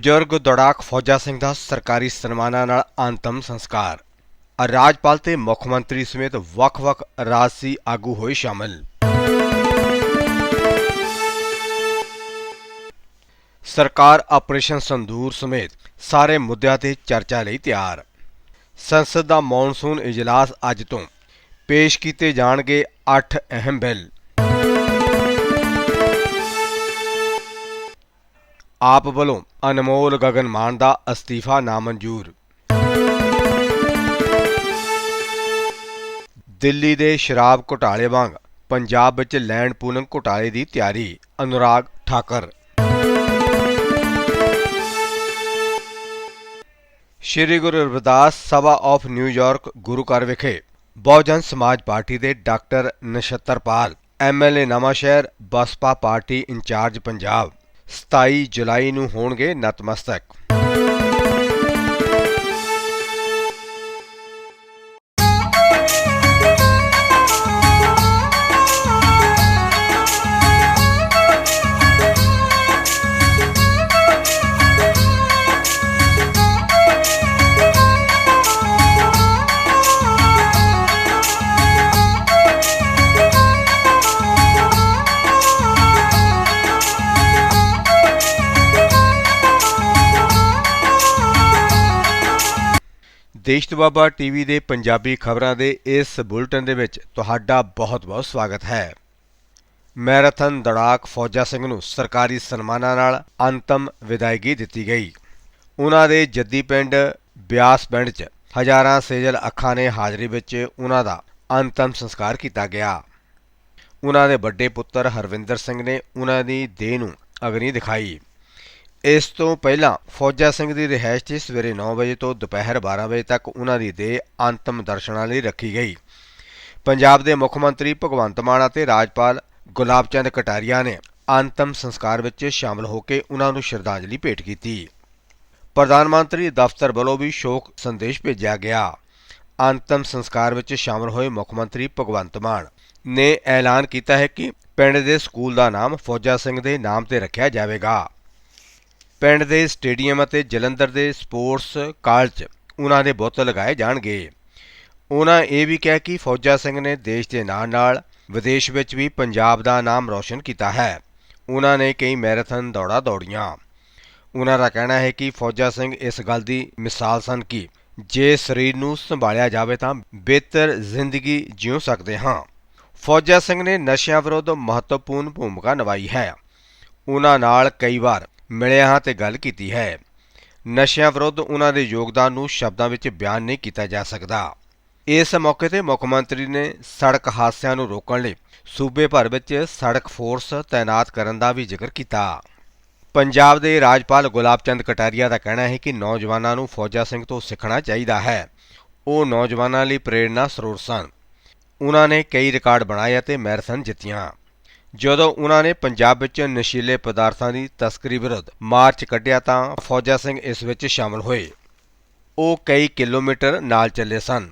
ਬਜ਼ੁਰਗ ਦੌੜਾਕ ਫੌਜਾ ਸਿੰਘ ਦਾ ਸਰਕਾਰੀ ਸਨਮਾਨਾਂ ਨਾਲ ਅੰਤਮ ਸੰਸਕਾਰ। ਰਾਜਪਾਲ ਤੇ ਮੁੱਖ ਮੰਤਰੀ ਸਮੇਤ ਵੱਖ-ਵੱਖ ਰਾਜਸੀ ਆਗੂ ਹੋਏ ਸ਼ਾਮਲ। ਸਰਕਾਰ ਆਪਰੇਸ਼ਨ ਸੰਦੂਰ ਸਮੇਤ ਸਾਰੇ ਮੁੱਦਿਆਂ ਤੇ ਚਰਚਾ ਲਈ ਤਿਆਰ। ਸੰਸਦ ਦਾ ਮੌਨਸੂਨ ਇਜਲਾਸ ਅੱਜ ਤੋਂ। ਪੇਸ਼ ਕੀਤੇ ਜਾਣਗੇ 8 ਅਹਿਮ ਬਿੱਲ। ਆਪ ਵੱਲੋਂ ਅਨਮੋਲ ਗਗਨ ਮਾਨ ਦਾ ਅਸਤੀਫਾ ਨਾਮਨਜ਼ੂਰ। ਦਿੱਲੀ ਦੇ ਸ਼ਰਾਬ ਘੁਟਾਲੇ ਵਾਂਗ ਪੰਜਾਬ ਵਿੱਚ ਲੈਂਡ ਪੂਲਿੰਗ ਘੁਟਾਲੇ ਦੀ ਤਿਆਰੀ, Anurag Thakur. Shri Guru Ravidas Sabha of New York Guru ਘਰ ਵਿਖੇ ਬਹੁਜਨ ਸਮਾਜ ਪਾਰਟੀ ਦੇ doctor Nachhatarpal MLA Nawanshahr, Baspa party incharge Punjab. 27 ਜੁਲਾਈ ਨੂੰ ਹੋਣਗੇ ਨਤਮਸਤਕ। ਦੇਸ਼ ਦੁਆਬਾ ਟੀਵੀ ਦੇ ਪੰਜਾਬੀ ਖਬਰਾਂ ਦੇ ਇਸ ਬੁਲਟਨ ਦੇ ਵਿੱਚ ਤੁਹਾਡਾ ਬਹੁਤ-ਬਹੁਤ ਸਵਾਗਤ ਹੈ। ਮੈਰਾਥਨ ਦੜਾਕ ਫੌਜਾ ਸਿੰਘ ਨੂੰ ਸਰਕਾਰੀ ਸਨਮਾਨਾਂ ਨਾਲ ਅੰਤਮ ਵਿਦਾਇਗੀ ਦਿੱਤੀ ਗਈ। ਉਹਨਾਂ ਦੇ ਜੱਦੀ ਪਿੰਡ ਬਿਆਸ ਪਿੰਡ 'ਚ ਹਜ਼ਾਰਾਂ ਸੇਜਲ ਅੱਖਾਂ ਨੇ ਹਾਜ਼ਰੀ ਵਿੱਚ ਉਹਨਾਂ ਦਾ ਅੰਤਮ ਸੰਸਕਾਰ ਕੀਤਾ ਗਿਆ। ਉਹਨਾਂ ਦੇ ਵੱਡੇ ਪੁੱਤਰ ਹਰਵਿੰਦਰ ਸਿੰਘ ਨੇ ਉਹਨਾਂ ਦੀ ਦੇਹ ਨੂੰ ਅਗਨੀ ਦਿਖਾਈ। ਇਸ ਤੋਂ ਪਹਿਲਾਂ ਫੌਜਾ ਸਿੰਘ ਦੀ ਰਿਹਾਇਸ਼ 'ਚ ਸਵੇਰੇ 9 ਵਜੇ ਤੋਂ ਦੁਪਹਿਰ 12 ਵਜੇ ਤੱਕ ਉਹਨਾਂ ਦੀ ਦੇਹ ਅੰਤਮ ਦਰਸ਼ਨਾਂ ਲਈ ਰੱਖੀ ਗਈ। ਪੰਜਾਬ ਦੇ ਮੁੱਖ ਮੰਤਰੀ ਭਗਵੰਤ ਮਾਨ ਅਤੇ ਰਾਜਪਾਲ ਗੁਲਾਬ ਚੰਦ ਕਟਾਰੀਆ ਨੇ ਅੰਤਮ ਸੰਸਕਾਰ ਵਿੱਚ ਸ਼ਾਮਲ ਹੋ ਕੇ ਉਹਨਾਂ ਨੂੰ ਸ਼ਰਧਾਂਜਲੀ ਭੇਟ ਕੀਤੀ। ਪ੍ਰਧਾਨ ਮੰਤਰੀ ਦਫ਼ਤਰ ਵੱਲੋਂ ਵੀ ਸ਼ੋਕ ਸੰਦੇਸ਼ ਭੇਜਿਆ ਗਿਆ। ਅੰਤਮ ਸੰਸਕਾਰ ਵਿੱਚ ਸ਼ਾਮਲ ਹੋਏ ਮੁੱਖ ਮੰਤਰੀ ਭਗਵੰਤ ਮਾਨ ਨੇ ਐਲਾਨ ਕੀਤਾ ਹੈ ਕਿ ਪਿੰਡ ਦੇ ਸਕੂਲ ਦਾ ਨਾਮ ਫੌਜਾ ਸਿੰਘ ਦੇ ਨਾਮ ਤੇ ਰੱਖਿਆ ਜਾਵੇਗਾ। ਪਿੰਡ ਦੇ ਸਟੇਡੀਅਮ ਅਤੇ ਜਲੰਧਰ ਦੇ ਸਪੋਰਟਸ ਕਾਲਜ 'ਚ ਉਹਨਾਂ ਦੇ ਬੁੱਤ ਲਗਾਏ ਜਾਣਗੇ। ਉਹਨਾਂ ਇਹ ਵੀ ਕਿਹਾ ਕਿ ਫੌਜਾ ਸਿੰਘ ਨੇ ਦੇਸ਼ ਦੇ ਨਾਲ-ਨਾਲ ਵਿਦੇਸ਼ ਵਿੱਚ ਵੀ ਪੰਜਾਬ ਦਾ ਨਾਮ ਰੌਸ਼ਨ ਕੀਤਾ ਹੈ। ਉਹਨਾਂ ਨੇ ਕਈ ਮੈਰਾਥਨ ਦੌੜਾਂ ਦੌੜੀਆਂ। ਉਹਨਾਂ ਦਾ ਕਹਿਣਾ ਹੈ ਕਿ ਫੌਜਾ ਸਿੰਘ ਇਸ ਗੱਲ ਦੀ ਮਿਸਾਲ ਸਨ ਕਿ ਜੇ ਸਰੀਰ ਨੂੰ ਸੰਭਾਲਿਆ ਜਾਵੇ ਤਾਂ ਬਿਹਤਰ ਜ਼ਿੰਦਗੀ ਜਿਉ ਸਕਦੇ ਹਾਂ। ਫੌਜਾ ਸਿੰਘ ਨੇ ਨਸ਼ਿਆਂ ਵਿਰੁੱਧ ਮਹੱਤਵਪੂਰਨ ਭੂਮਿਕਾ ਨਿਭਾਈ ਹੈ। ਉਹਨਾਂ ਨਾਲ ਕਈ ਵਾਰ ਮਿਲਿਆ ਹਾਂ ਤੇ ਗੱਲ ਕੀਤੀ ਹੈ। ਨਸ਼ਿਆਂ ਵਿਰੁੱਧ ਉਹਨਾਂ ਦੇ ਯੋਗਦਾਨ ਨੂੰ ਸ਼ਬਦਾਂ ਵਿੱਚ ਬਿਆਨ ਨਹੀਂ ਕੀਤਾ ਜਾ ਸਕਦਾ। ਇਸ ਮੌਕੇ ਤੇ ਮੁੱਖ ਮੰਤਰੀ ਨੇ ਸੜਕ ਹਾਦਸਿਆਂ ਨੂੰ ਰੋਕਣ ਲਈ ਸੂਬੇ ਭਰ ਵਿੱਚ ਸੜਕ ਫੋਰਸ ਤਾਇਨਾਤ ਕਰਨ ਦਾ ਵੀ ਜ਼ਿਕਰ ਕੀਤਾ। ਪੰਜਾਬ ਦੇ ਰਾਜਪਾਲ ਗੁਲਾਬ ਚੰਦ ਕਟਾਰੀਆ ਦਾ ਕਹਿਣਾ ਹੈ ਕਿ ਨੌਜਵਾਨਾਂ ਨੂੰ ਫੌਜਾ ਸਿੰਘ ਤੋਂ ਸਿੱਖਣਾ ਚਾਹੀਦਾ ਹੈ। ਉਹ ਨੌਜਵਾਨਾਂ ਲਈ ਪ੍ਰੇਰਣਾ ਸਰੋਤ ਸਨ। ਉਹਨਾਂ ਨੇ ਕਈ ਰਿਕਾਰਡ ਬਣਾਏ ਅਤੇ ਮੈਰਾਥਨ ਜਿੱਤੀਆਂ। ਜਦੋਂ ਉਹਨਾਂ ਨੇ ਪੰਜਾਬ ਵਿੱਚ ਨਸ਼ੀਲੇ ਪਦਾਰਥਾਂ ਦੀ ਤਸਕਰੀ ਵਿਰੁੱਧ ਮਾਰਚ ਕੱਢਿਆ ਤਾਂ ਫੌਜਾ ਸਿੰਘ ਇਸ ਵਿੱਚ ਸ਼ਾਮਲ ਹੋਏ। ਉਹ ਕਈ ਕਿਲੋਮੀਟਰ ਨਾਲ ਚੱਲੇ ਸਨ।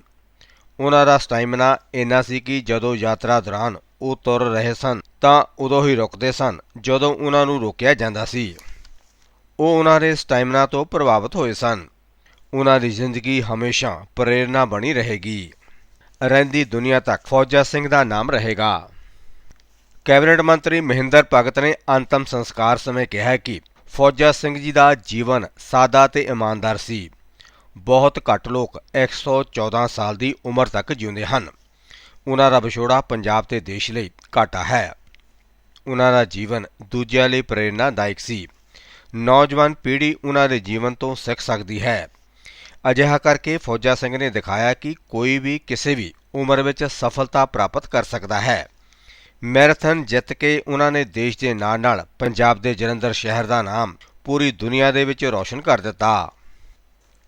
ਉਹਨਾਂ ਦਾ ਸਟੈਮਿਨਾ ਇੰਨਾ ਸੀ ਕਿ ਜਦੋਂ ਯਾਤਰਾ ਦੌਰਾਨ ਉਹ ਤੁਰ ਰਹੇ ਸਨ ਤਾਂ ਉਦੋਂ ਹੀ ਰੁਕਦੇ ਸਨ, ਜਦੋਂ ਉਹਨਾਂ ਨੂੰ ਰੋਕਿਆ ਜਾਂਦਾ ਸੀ। ਉਹ ਉਹਨਾਂ ਦੇ ਸਟੈਮਿਨਾ ਤੋਂ ਪ੍ਰਭਾਵਿਤ ਹੋਏ ਸਨ। ਉਹਨਾਂ ਦੀ ਜ਼ਿੰਦਗੀ ਹਮੇਸ਼ਾ ਪ੍ਰੇਰਣਾ ਬਣੀ ਰਹੇਗੀ। ਰਹਿੰਦੀ ਦੁਨੀਆ ਤੱਕ ਫੌਜਾ ਸਿੰਘ ਦਾ ਨਾਮ ਰਹੇਗਾ। ਕੈਬਨਿਟ ਮੰਤਰੀ ਮਹਿੰਦਰ ਭਗਤ ਨੇ ਅੰਤਮ ਸੰਸਕਾਰ ਸਮੇਂ ਕਿਹਾ ਕਿ ਫੌਜਾ ਸਿੰਘ ਜੀ ਦਾ ਜੀਵਨ ਸਾਦਾ ਤੇ ਇਮਾਨਦਾਰ ਸੀ। ਬਹੁਤ ਘੱਟ ਲੋਕ 114 ਸਾਲ ਦੀ ਉਮਰ ਤੱਕ ਜਿਉਂਦੇ ਹਨ। ਉਹਨਾਂ ਦਾ ਵਿਛੋੜਾ ਪੰਜਾਬ ਤੇ ਦੇਸ਼ ਲਈ ਘਾਟਾ ਹੈ। ਉਹਨਾਂ ਦਾ ਜੀਵਨ ਦੂਜਿਆਂ ਲਈ ਪ੍ਰੇਰਨਾਦਾਇਕ ਸੀ। ਨੌਜਵਾਨ ਪੀੜ੍ਹੀ ਉਹਨਾਂ ਦੇ ਜੀਵਨ ਤੋਂ ਸਿੱਖ ਸਕਦੀ ਹੈ। ਅਜਿਹਾ ਕਰਕੇ ਫੌਜਾ ਸਿੰਘ ਨੇ ਦਿਖਾਇਆ ਕਿ ਕੋਈ ਵੀ ਕਿਸੇ ਵੀ ਉਮਰ ਵਿੱਚ ਸਫਲਤਾ ਪ੍ਰਾਪਤ ਕਰ ਸਕਦਾ ਹੈ। ਮੈਰਾਥਨ ਜਿੱਤ ਕੇ ਉਹਨਾਂ ਨੇ ਦੇਸ਼ ਦੇ ਨਾਲ-ਨਾਲ ਪੰਜਾਬ ਦੇ ਜਲੰਧਰ ਸ਼ਹਿਰ ਦਾ ਨਾਮ ਪੂਰੀ ਦੁਨੀਆ ਦੇ ਵਿੱਚ ਰੌਸ਼ਨ ਕਰ ਦਿੱਤਾ।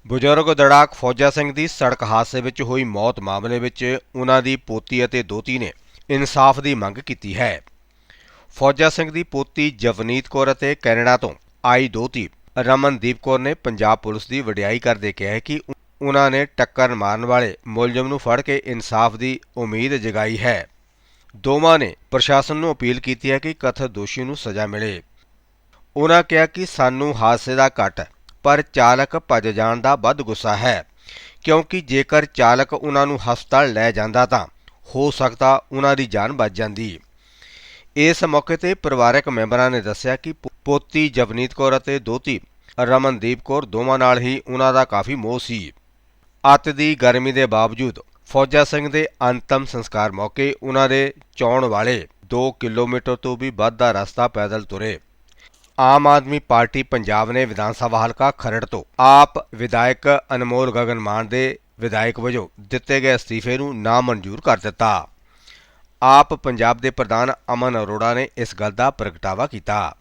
ਬਜ਼ੁਰਗ ਦੜਾਕ ਫੌਜਾ ਸਿੰਘ ਦੀ ਸੜਕ ਹਾਦਸੇ ਵਿੱਚ ਹੋਈ ਮੌਤ ਮਾਮਲੇ ਵਿੱਚ ਉਹਨਾਂ ਦੀ ਪੋਤੀ ਅਤੇ ਦੋਤੀ ਨੇ ਇਨਸਾਫ ਦੀ ਮੰਗ ਕੀਤੀ ਹੈ। ਫੌਜਾ ਸਿੰਘ ਦੀ ਪੋਤੀ ਜਵਨੀਤ ਕੌਰ ਅਤੇ ਕੈਨੇਡਾ ਤੋਂ ਆਈ ਦੋਤੀ ਰਮਨਦੀਪ ਕੌਰ ਨੇ ਪੰਜਾਬ ਪੁਲਿਸ ਦੀ ਵਡਿਆਈ ਕਰਦੇ ਕਿਹਾ ਕਿ ਉਹਨਾਂ ਨੇ ਟੱਕਰ ਮਾਰਨ ਵਾਲੇ ਮੁਲਜ਼ਮ ਨੂੰ ਫੜ ਕੇ ਇਨਸਾਫ ਦੀ ਉਮੀਦ ਜਗਾਈ ਹੈ। ਦੋਵਾਂ ਨੇ ਪ੍ਰਸ਼ਾਸਨ ਨੂੰ ਅਪੀਲ ਕੀਤੀ ਹੈ ਕਿ ਕਥਿਤ ਦੋਸ਼ੀ ਨੂੰ ਸਜ਼ਾ ਮਿਲੇ। ਉਹਨਾਂ ਕਿਹਾ ਕਿ ਸਾਨੂੰ ਹਾਦਸੇ ਦਾ ਘੱਟ ਪਰ ਚਾਲਕ ਭੱਜ ਜਾਣ ਦਾ ਵੱਧ ਗੁੱਸਾ ਹੈ। ਕਿਉਂਕਿ ਜੇਕਰ ਚਾਲਕ ਉਹਨਾਂ ਨੂੰ ਹਸਪਤਾਲ ਲੈ ਜਾਂਦਾ ਤਾਂ ਹੋ ਸਕਦਾ ਉਹਨਾਂ ਦੀ ਜਾਨ ਬਚ ਜਾਂਦੀ। ਇਸ ਮੌਕੇ ਤੇ ਪਰਿਵਾਰਕ ਮੈਂਬਰਾਂ ਨੇ ਦੱਸਿਆ ਕਿ ਪੋਤੀ ਜਵਨੀਤ ਕੌਰ ਅਤੇ ਦੋਤੀ ਰਮਨਦੀਪ ਕੌਰ ਦੋਵਾਂ ਨਾਲ ਹੀ ਉਹਨਾਂ ਦਾ ਕਾਫੀ ਮੋਹ ਸੀ। ਅੱਤ ਦੀ ਗਰਮੀ ਦੇ ਬਾਵਜੂਦ ਫੌਜਾ ਸਿੰਘ ਦੇ ਅੰਤਮ ਸੰਸਕਾਰ ਮੌਕੇ ਉਹਨਾਂ ਦੇ ਚੌਣ ਵਾਲੇ 2 ਕਿਲੋਮੀਟਰ ਤੋਂ ਵੀ ਵੱਧ ਦਾ ਰਸਤਾ ਪੈਦਲ ਤੁਰੇ। ਆਮ ਆਦਮੀ ਪਾਰਟੀ ਪੰਜਾਬ ਨੇ ਵਿਧਾਨ ਸਭਾ ਹਲਕਾ ਖਰੜ ਤੋਂ ਆਪ ਵਿਧਾਇਕ ਅਨਮੋਲ ਗਗਨ ਮਾਨ ਦੇ ਵਿਧਾਇਕ ਵਜੋਂ ਦਿੱਤੇ ਗਏ ਅਸਤੀਫੇ ਨੂੰ ਨਾਮਨਜ਼ੂਰ ਕਰ ਦਿੱਤਾ। ਆਪ ਪੰਜਾਬ ਦੇ ਪ੍ਰਧਾਨ ਅਮਨ ਅਰੋੜਾ ਨੇ ਇਸ ਗੱਲ ਦਾ ਪ੍ਰਗਟਾਵਾ ਕੀਤਾ।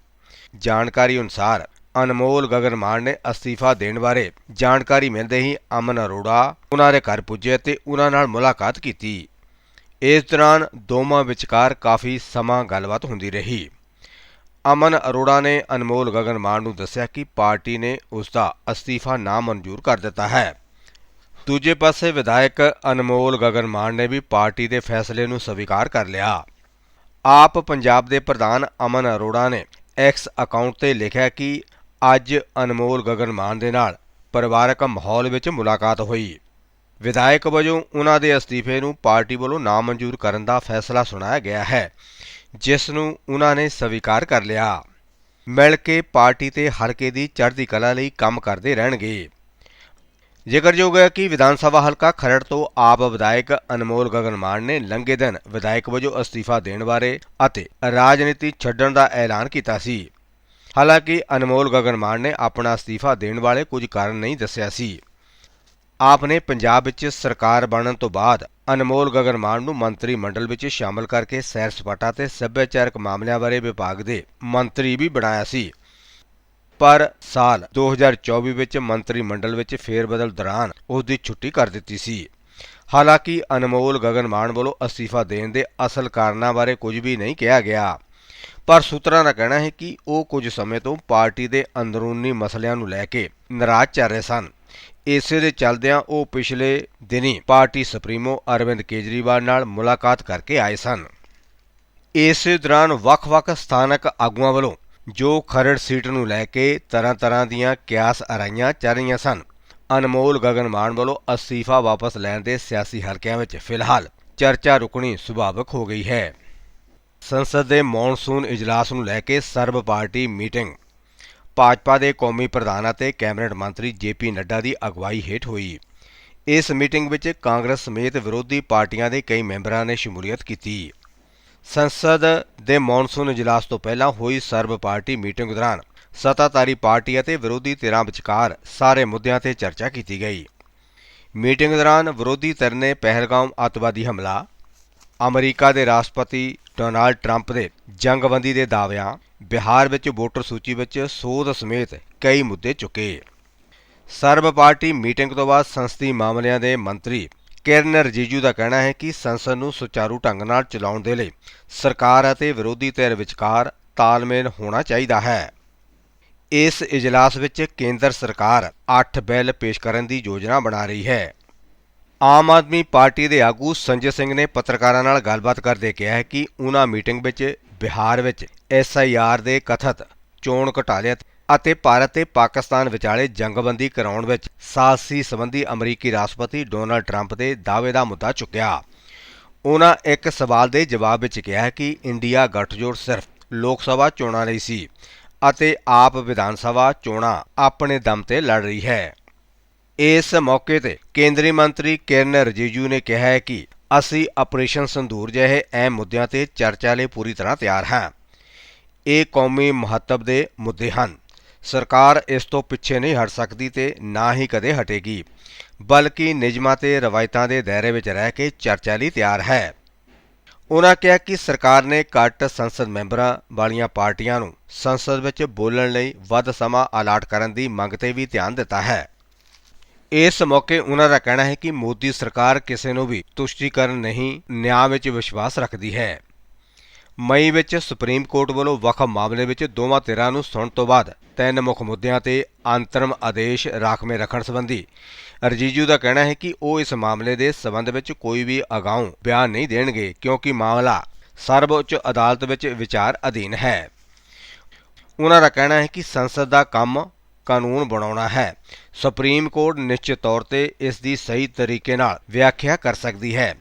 ਜਾਣਕਾਰੀ ਅਨੁਸਾਰ ਅਨਮੋਲ ਗਗਨ ਮਾਨ ਨੇ ਅਸਤੀਫਾ ਦੇਣ ਬਾਰੇ ਜਾਣਕਾਰੀ ਮਿਲਦੇ ਹੀ ਅਮਨ ਅਰੋੜਾ ਉਹਨਾਂ ਦੇ ਘਰ ਪੁੱਜੇ ਤੇ ਉਹਨਾਂ ਨਾਲ ਮੁਲਾਕਾਤ ਕੀਤੀ। ਇਸ ਦੌਰਾਨ ਦੋਵਾਂ ਵਿਚਕਾਰ ਕਾਫੀ ਸਮਾਂ ਗੱਲਬਾਤ ਹੁੰਦੀ ਰਹੀ। ਅਮਨ ਅਰੋੜਾ ਨੇ ਅਨਮੋਲ ਗਗਨ ਮਾਨ ਨੂੰ ਦੱਸਿਆ ਕਿ ਪਾਰਟੀ ਨੇ ਉਸ ਦਾ ਅਸਤੀਫਾ ਨਾ ਮਨਜ਼ੂਰ ਕਰ ਦਿੱਤਾ ਹੈ। ਦੂਜੇ ਪਾਸੇ ਵਿਧਾਇਕ ਅਨਮੋਲ ਗਗਨ ਮਾਨ ਨੇ ਵੀ ਪਾਰਟੀ ਦੇ ਫੈਸਲੇ ਨੂੰ ਸਵੀਕਾਰ ਕਰ ਲਿਆ। ਆਪ ਪੰਜਾਬ ਦੇ ਪ੍ਰਧਾਨ ਅਮਨ ਅਰੋੜਾ ਨੇ ਐਕਸ ਅਕਾਊਂਟ ਤੇ ਲਿਖਿਆ ਕਿ ਅੱਜ ਅਨਮੋਲ ਗਗਨ ਮਾਨ ਦੇ ਨਾਲ ਪਰਿਵਾਰਕ ਮਾਹੌਲ ਵਿੱਚ ਮੁਲਾਕਾਤ ਹੋਈ। ਵਿਧਾਇਕ ਵਜੋਂ ਉਹਨਾਂ ਦੇ ਅਸਤੀਫੇ ਨੂੰ ਪਾਰਟੀ ਵੱਲੋਂ ਨਾਮਨਜ਼ੂਰ ਕਰਨ ਦਾ ਫੈਸਲਾ ਸੁਣਾਇਆ ਗਿਆ ਹੈ, ਜਿਸ ਨੂੰ ਉਹਨਾਂ ਨੇ ਸਵੀਕਾਰ ਕਰ ਲਿਆ। ਮਿਲ ਕੇ ਪਾਰਟੀ ਤੇ ਹਲਕੇ ਦੀ ਚੜ੍ਹਦੀ ਕਲਾ ਲਈ ਕੰਮ ਕਰਦੇ ਰਹਿਣਗੇ। ਜ਼ਿਕਰਯੋਗ ਹੈ ਕਿ ਵਿਧਾਨ ਸਭਾ ਹਲਕਾ ਖਰੜ ਤੋਂ ਆਪ ਵਿਧਾਇਕ ਅਨਮੋਲ ਗਗਨ ਮਾਨ ਨੇ ਲੰਘੇ ਦਿਨ ਵਿਧਾਇਕ ਵਜੋਂ ਅਸਤੀਫਾ ਦੇਣ ਬਾਰੇ ਅਤੇ ਰਾਜਨੀਤੀ ਛੱਡਣ ਦਾ ਐਲਾਨ ਕੀਤਾ ਸੀ। ਹਾਲਾਂਕਿ ਅਨਮੋਲ ਗਗਨ ਮਾਨ ਨੇ ਆਪਣਾ ਅਸਤੀਫਾ ਦੇਣ ਵਾਲੇ ਕੁਝ ਕਾਰਨ ਨਹੀਂ ਦੱਸਿਆ ਸੀ। ਆਪ ਨੇ ਪੰਜਾਬ ਵਿੱਚ ਸਰਕਾਰ ਬਣਨ ਤੋਂ ਬਾਅਦ ਅਨਮੋਲ ਗਗਨ ਮਾਨ ਨੂੰ ਮੰਤਰੀ ਮੰਡਲ ਵਿੱਚ ਸ਼ਾਮਲ ਕਰਕੇ ਸੈਰ ਸਪਾਟਾ ਤੇ ਸੱਭਿਆਚਾਰਕ ਮਾਮਲਿਆਂ ਬਾਰੇ ਵਿਭਾਗ ਦੇ ਮੰਤਰੀ ਵੀ ਬਣਾਇਆ ਸੀ। ਪਰ ਸਾਲ 2024 ਵਿੱਚ ਮੰਤਰੀ ਮੰਡਲ ਵਿੱਚ ਫੇਰਬਦਲ ਦੌਰਾਨ ਉਸ ਦੀ ਛੁੱਟੀ ਕਰ ਦਿੱਤੀ ਸੀ। ਹਾਲਾਂਕਿ ਅਨਮੋਲ ਗਗਨ ਮਾਨ ਵੱਲੋਂ ਅਸਤੀਫਾ ਦੇਣ ਦੇ ਅਸਲ ਕਾਰਨਾਂ ਬਾਰੇ ਕੁਝ ਵੀ ਨਹੀਂ ਕਿਹਾ ਗਿਆ। ਪਰ ਸੂਤਰਾਂ ਦਾ ਕਹਿਣਾ ਹੈ ਕਿ ਉਹ ਕੁਝ ਸਮੇਂ ਤੋਂ ਪਾਰਟੀ ਦੇ ਅੰਦਰੂਨੀ ਮਸਲਿਆਂ ਨੂੰ ਲੈ ਕੇ ਨਾਰਾਜ਼ ਚੱਲ ਰਹੇ ਸਨ। ਇਸੇ ਦੇ ਚੱਲਦਿਆਂ ਉਹ ਪਿਛਲੇ ਦਿਨੀ ਪਾਰਟੀ ਸੁਪਰੀਮੋ ਅਰਵਿੰਦ ਕੇਜਰੀਵਾਲ ਨਾਲ ਮੁਲਾਕਾਤ ਕਰਕੇ ਆਏ ਸਨ। ਇਸੇ ਦੌਰਾਨ ਵੱਖ-ਵੱਖ ਸਥਾਨਕ ਆਗੂਆਂ ਵੱਲੋਂ ਜੋ ਖਰੜ ਸੀਟ ਨੂੰ ਲੈ ਕੇ ਤਰ੍ਹਾਂ-ਤਰ੍ਹਾਂ ਦੀਆਂ ਕਿਆਸ ਅਰਾਈਆਂ ਚੱਲ ਰਹੀਆਂ ਸਨ, ਅਨਮੋਲ ਗਗਨ ਮਾਨ ਵੱਲੋਂ ਅਸਤੀਫਾ ਵਾਪਸ ਲੈਣ ਦੇ ਸਿਆਸੀ ਹਲਕਿਆਂ ਵਿੱਚ ਫਿਲਹਾਲ ਚਰਚਾ ਰੁਕਣੀ ਸੁਭਾਵਕ ਹੋ ਗਈ ਹੈ। ਸੰਸਦ ਦੇ ਮੌਨਸੂਨ ਇਜਲਾਸ ਨੂੰ ਲੈ ਕੇ ਸਰਬ ਪਾਰਟੀ ਮੀਟਿੰਗ। ਭਾਜਪਾ ਦੇ ਕੌਮੀ ਪ੍ਰਧਾਨ ਅਤੇ ਕੈਬਨਿਟ ਮੰਤਰੀ ਜੇਪੀ ਨੱਡਾ ਦੀ ਅਗਵਾਈ ਹੇਠ ਹੋਈ। ਇਸ ਮੀਟਿੰਗ ਵਿੱਚ ਕਾਂਗਰਸ ਸਮੇਤ ਵਿਰੋਧੀ ਪਾਰਟੀਆਂ ਦੇ ਕਈ ਮੈਂਬਰਾਂ ਨੇ ਸ਼ਮੂਲੀਅਤ ਕੀਤੀ। ਸੰਸਦ ਦੇ ਮੌਨਸੂਨ ਇਜਲਾਸ ਤੋਂ ਪਹਿਲਾਂ ਹੋਈ ਸਰਬ ਪਾਰਟੀ ਮੀਟਿੰਗ ਦੌਰਾਨ ਸੱਤਾਧਾਰੀ ਪਾਰਟੀ ਅਤੇ ਵਿਰੋਧੀ ਧਿਰਾਂ ਵਿਚਕਾਰ ਸਾਰੇ ਮੁੱਦਿਆਂ ਤੇ ਚਰਚਾ ਕੀਤੀ ਗਈ। ਮੀਟਿੰਗ ਦੌਰਾਨ ਵਿਰੋਧੀ ਧਿਰ ਨੇ ਪਹਿਲਗਾਮ ਅੱਤਵਾਦੀ ਹਮਲਾ, ਅਮਰੀਕਾ ਦੇ ਰਾਸ਼ਟਰਪਤੀ ਡੋਨਾਲਡ ਟਰੰਪ ਦੇ ਜੰਗਬੰਦੀ ਦੇ ਦਾਅਵਿਆਂ, ਬਿਹਾਰ ਵਿੱਚ ਵੋਟਰ ਸੂਚੀ ਵਿੱਚ ਸੋਧ ਸਮੇਤ ਕਈ ਮੁੱਦੇ ਚੁੱਕੇ। ਸਰਬ ਪਾਰਟੀ ਮੀਟਿੰਗ ਤੋਂ ਬਾਅਦ ਸੰਸਦੀ ਮਾਮਲਿਆਂ ਦੇ ਮੰਤਰੀ ਕਿਰਨ ਰਜੀਜੂ ਦਾ ਕਹਿਣਾ ਹੈ ਕਿ ਸੰਸਦ ਨੂੰ ਸੁਚਾਰੂ ਢੰਗ ਨਾਲ ਚਲਾਉਣ ਦੇ ਲਈ ਸਰਕਾਰ ਅਤੇ ਵਿਰੋਧੀ ਧਿਰ ਵਿਚਕਾਰ ਤਾਲਮੇਲ ਹੋਣਾ ਚਾਹੀਦਾ ਹੈ। ਇਸ ਇਜਲਾਸ ਵਿੱਚ ਕੇਂਦਰ ਸਰਕਾਰ 8 ਬਿੱਲ ਪੇਸ਼ ਕਰਨ ਦੀ ਯੋਜਨਾ ਬਣਾ ਰਹੀ ਹੈ। ਆਮ ਆਦਮੀ ਪਾਰਟੀ ਦੇ ਆਗੂ ਸੰਜੇ ਸਿੰਘ ਨੇ ਪੱਤਰਕਾਰਾਂ ਨਾਲ ਗੱਲਬਾਤ ਕਰਦੇ ਕਿਹਾ ਹੈ ਕਿ ਉਹਨਾਂ ਮੀਟਿੰਗ ਵਿੱਚ ਬਿਹਾਰ ਵਿੱਚ ਐਸਆਈਆਰ ਦੇ ਕਥਤ ਚੋਣ ਘੁਟਾਲੇ ਅਤੇ ਭਾਰਤ ਤੇ ਪਾਕਿਸਤਾਨ ਵਿਚਾਲੇ ਜੰਗਬੰਦੀ ਕਰਾਉਣ ਵਿੱਚ ਸਾਜ਼ਿਸ਼ ਸੰਬੰਧੀ ਅਮਰੀਕੀ ਰਾਸ਼ਟਰਪਤੀ ਡੋਨਾਲਡ ਟਰੰਪ ਦੇ ਦਾਅਵੇ ਦਾ ਮੁੱਦਾ ਚੁੱਕਿਆ। ਉਹਨਾਂ ਇੱਕ ਸਵਾਲ ਦੇ ਜਵਾਬ ਵਿੱਚ ਕਿਹਾ ਕਿ ਇੰਡੀਆ ਗੱਠਜੋੜ ਸਿਰਫ ਲੋਕ ਸਭਾ ਚੋਣਾਂ ਲਈ ਸੀ ਅਤੇ ਆਪ ਵਿਧਾਨ ਸਭਾ ਚੋਣਾਂ ਆਪਣੇ ਦਮ ਤੇ ਲੜ ਰਹੀ ਹੈ। ਇਸ ਮੌਕੇ ਤੇ ਕੇਂਦਰੀ ਮੰਤਰੀ ਕਿਰਨ ਰਿਜੀਜੂ ਨੇ ਕਿਹਾ ਹੈ ਕਿ ਅਸੀਂ ਆਪਰੇਸ਼ਨ ਸੰਧੂਰ ਜਿਹੇ ਅਹਿਮ ਮੁੱਦਿਆਂ ਤੇ ਚਰਚਾ ਲਈ ਪੂਰੀ ਤਰ੍ਹਾਂ ਤਿਆਰ ਹਾਂ। ਇਹ ਕੌਮੀ ਮਹੱਤਵ ਦੇ ਮੁੱਦੇ ਹਨ। ਸਰਕਾਰ ਇਸ ਤੋਂ ਪਿੱਛੇ ਨਹੀਂ ਹਟ ਸਕਦੀ ਤੇ ਨਾ ਹੀ ਕਦੇ ਹਟੇਗੀ। ਬਲਕਿ ਨਿਯਮਾਂ ਤੇ ਰਵਾਇਤਾਂ ਦੇ ਦਾਇਰੇ ਵਿੱਚ ਰਹਿ ਕੇ ਚਰਚਾ ਲਈ ਤਿਆਰ ਹੈ। ਉਨ੍ਹਾਂ ਕਿਹਾ ਕਿ ਸਰਕਾਰ ਨੇ ਘੱਟ ਸੰਸਦ ਮੈਂਬਰਾਂ ਵਾਲੀਆਂ ਪਾਰਟੀਆਂ ਨੂੰ ਸੰਸਦ ਵਿੱਚ ਬੋਲਣ ਲਈ ਵੱਧ ਸਮਾਂ ਅਲਾਟ ਕਰਨ ਦੀ ਮੰਗ ਤੇ ਵੀ ਧਿਆਨ ਦਿੱਤਾ ਹੈ। ਇਸ ਮੌਕੇ ਉਹਨਾਂ ਦਾ ਕਹਿਣਾ ਹੈ ਕਿ ਮੋਦੀ ਸਰਕਾਰ ਕਿਸੇ ਨੂੰ ਵੀ ਤੁਸ਼ਟੀਕਰਨ ਨਹੀਂ, ਨਿਆਂ ਵਿੱਚ ਵਿਸ਼ਵਾਸ ਰੱਖਦੀ ਹੈ। ਮਈ ਵਿੱਚ ਸੁਪਰੀਮ ਕੋਰਟ ਵੱਲੋਂ ਵਕਫ ਮਾਮਲੇ ਵਿੱਚ ਦੋਵਾਂ ਧਿਰਾਂ ਨੂੰ ਸੁਣਨ ਤੋਂ ਬਾਅਦ ਤਿੰਨ ਮੁੱਖ ਮੁੱਦਿਆਂ ਤੇ ਅੰਤਰਮ ਆਦੇਸ਼ ਰਾਖਵੇਂ ਰੱਖਣ ਸੰਬੰਧੀ ਰਜੀਜੂ ਦਾ ਕਹਿਣਾ ਹੈ ਕਿ ਉਹ ਇਸ ਮਾਮਲੇ ਦੇ ਸਬੰਧ ਵਿੱਚ ਕੋਈ ਵੀ ਅਗਾਊਂ ਬਿਆਨ ਨਹੀਂ ਦੇਣਗੇ ਕਿਉਂਕਿ ਮਾਮਲਾ ਸਰਵਉੱਚ ਅਦਾਲਤ ਵਿੱਚ ਵਿਚਾਰ ਅਧੀਨ ਹੈ। ਉਹਨਾਂ ਦਾ ਕਹਿਣਾ ਹੈ ਕਿ ਸੰਸਦ ਦਾ ਕੰਮ ਕਾਨੂੰਨ ਬਣਾਉਣਾ ਹੈ। ਸੁਪਰੀਮ ਕੋਰਟ ਨਿਸ਼ਚਿਤ ਤੌਰ ਤੇ ਇਸ ਦੀ ਸਹੀ ਤਰੀਕੇ ਨਾਲ ਵਿਆਖਿਆ ਕਰ ਸਕਦੀ ਹੈ।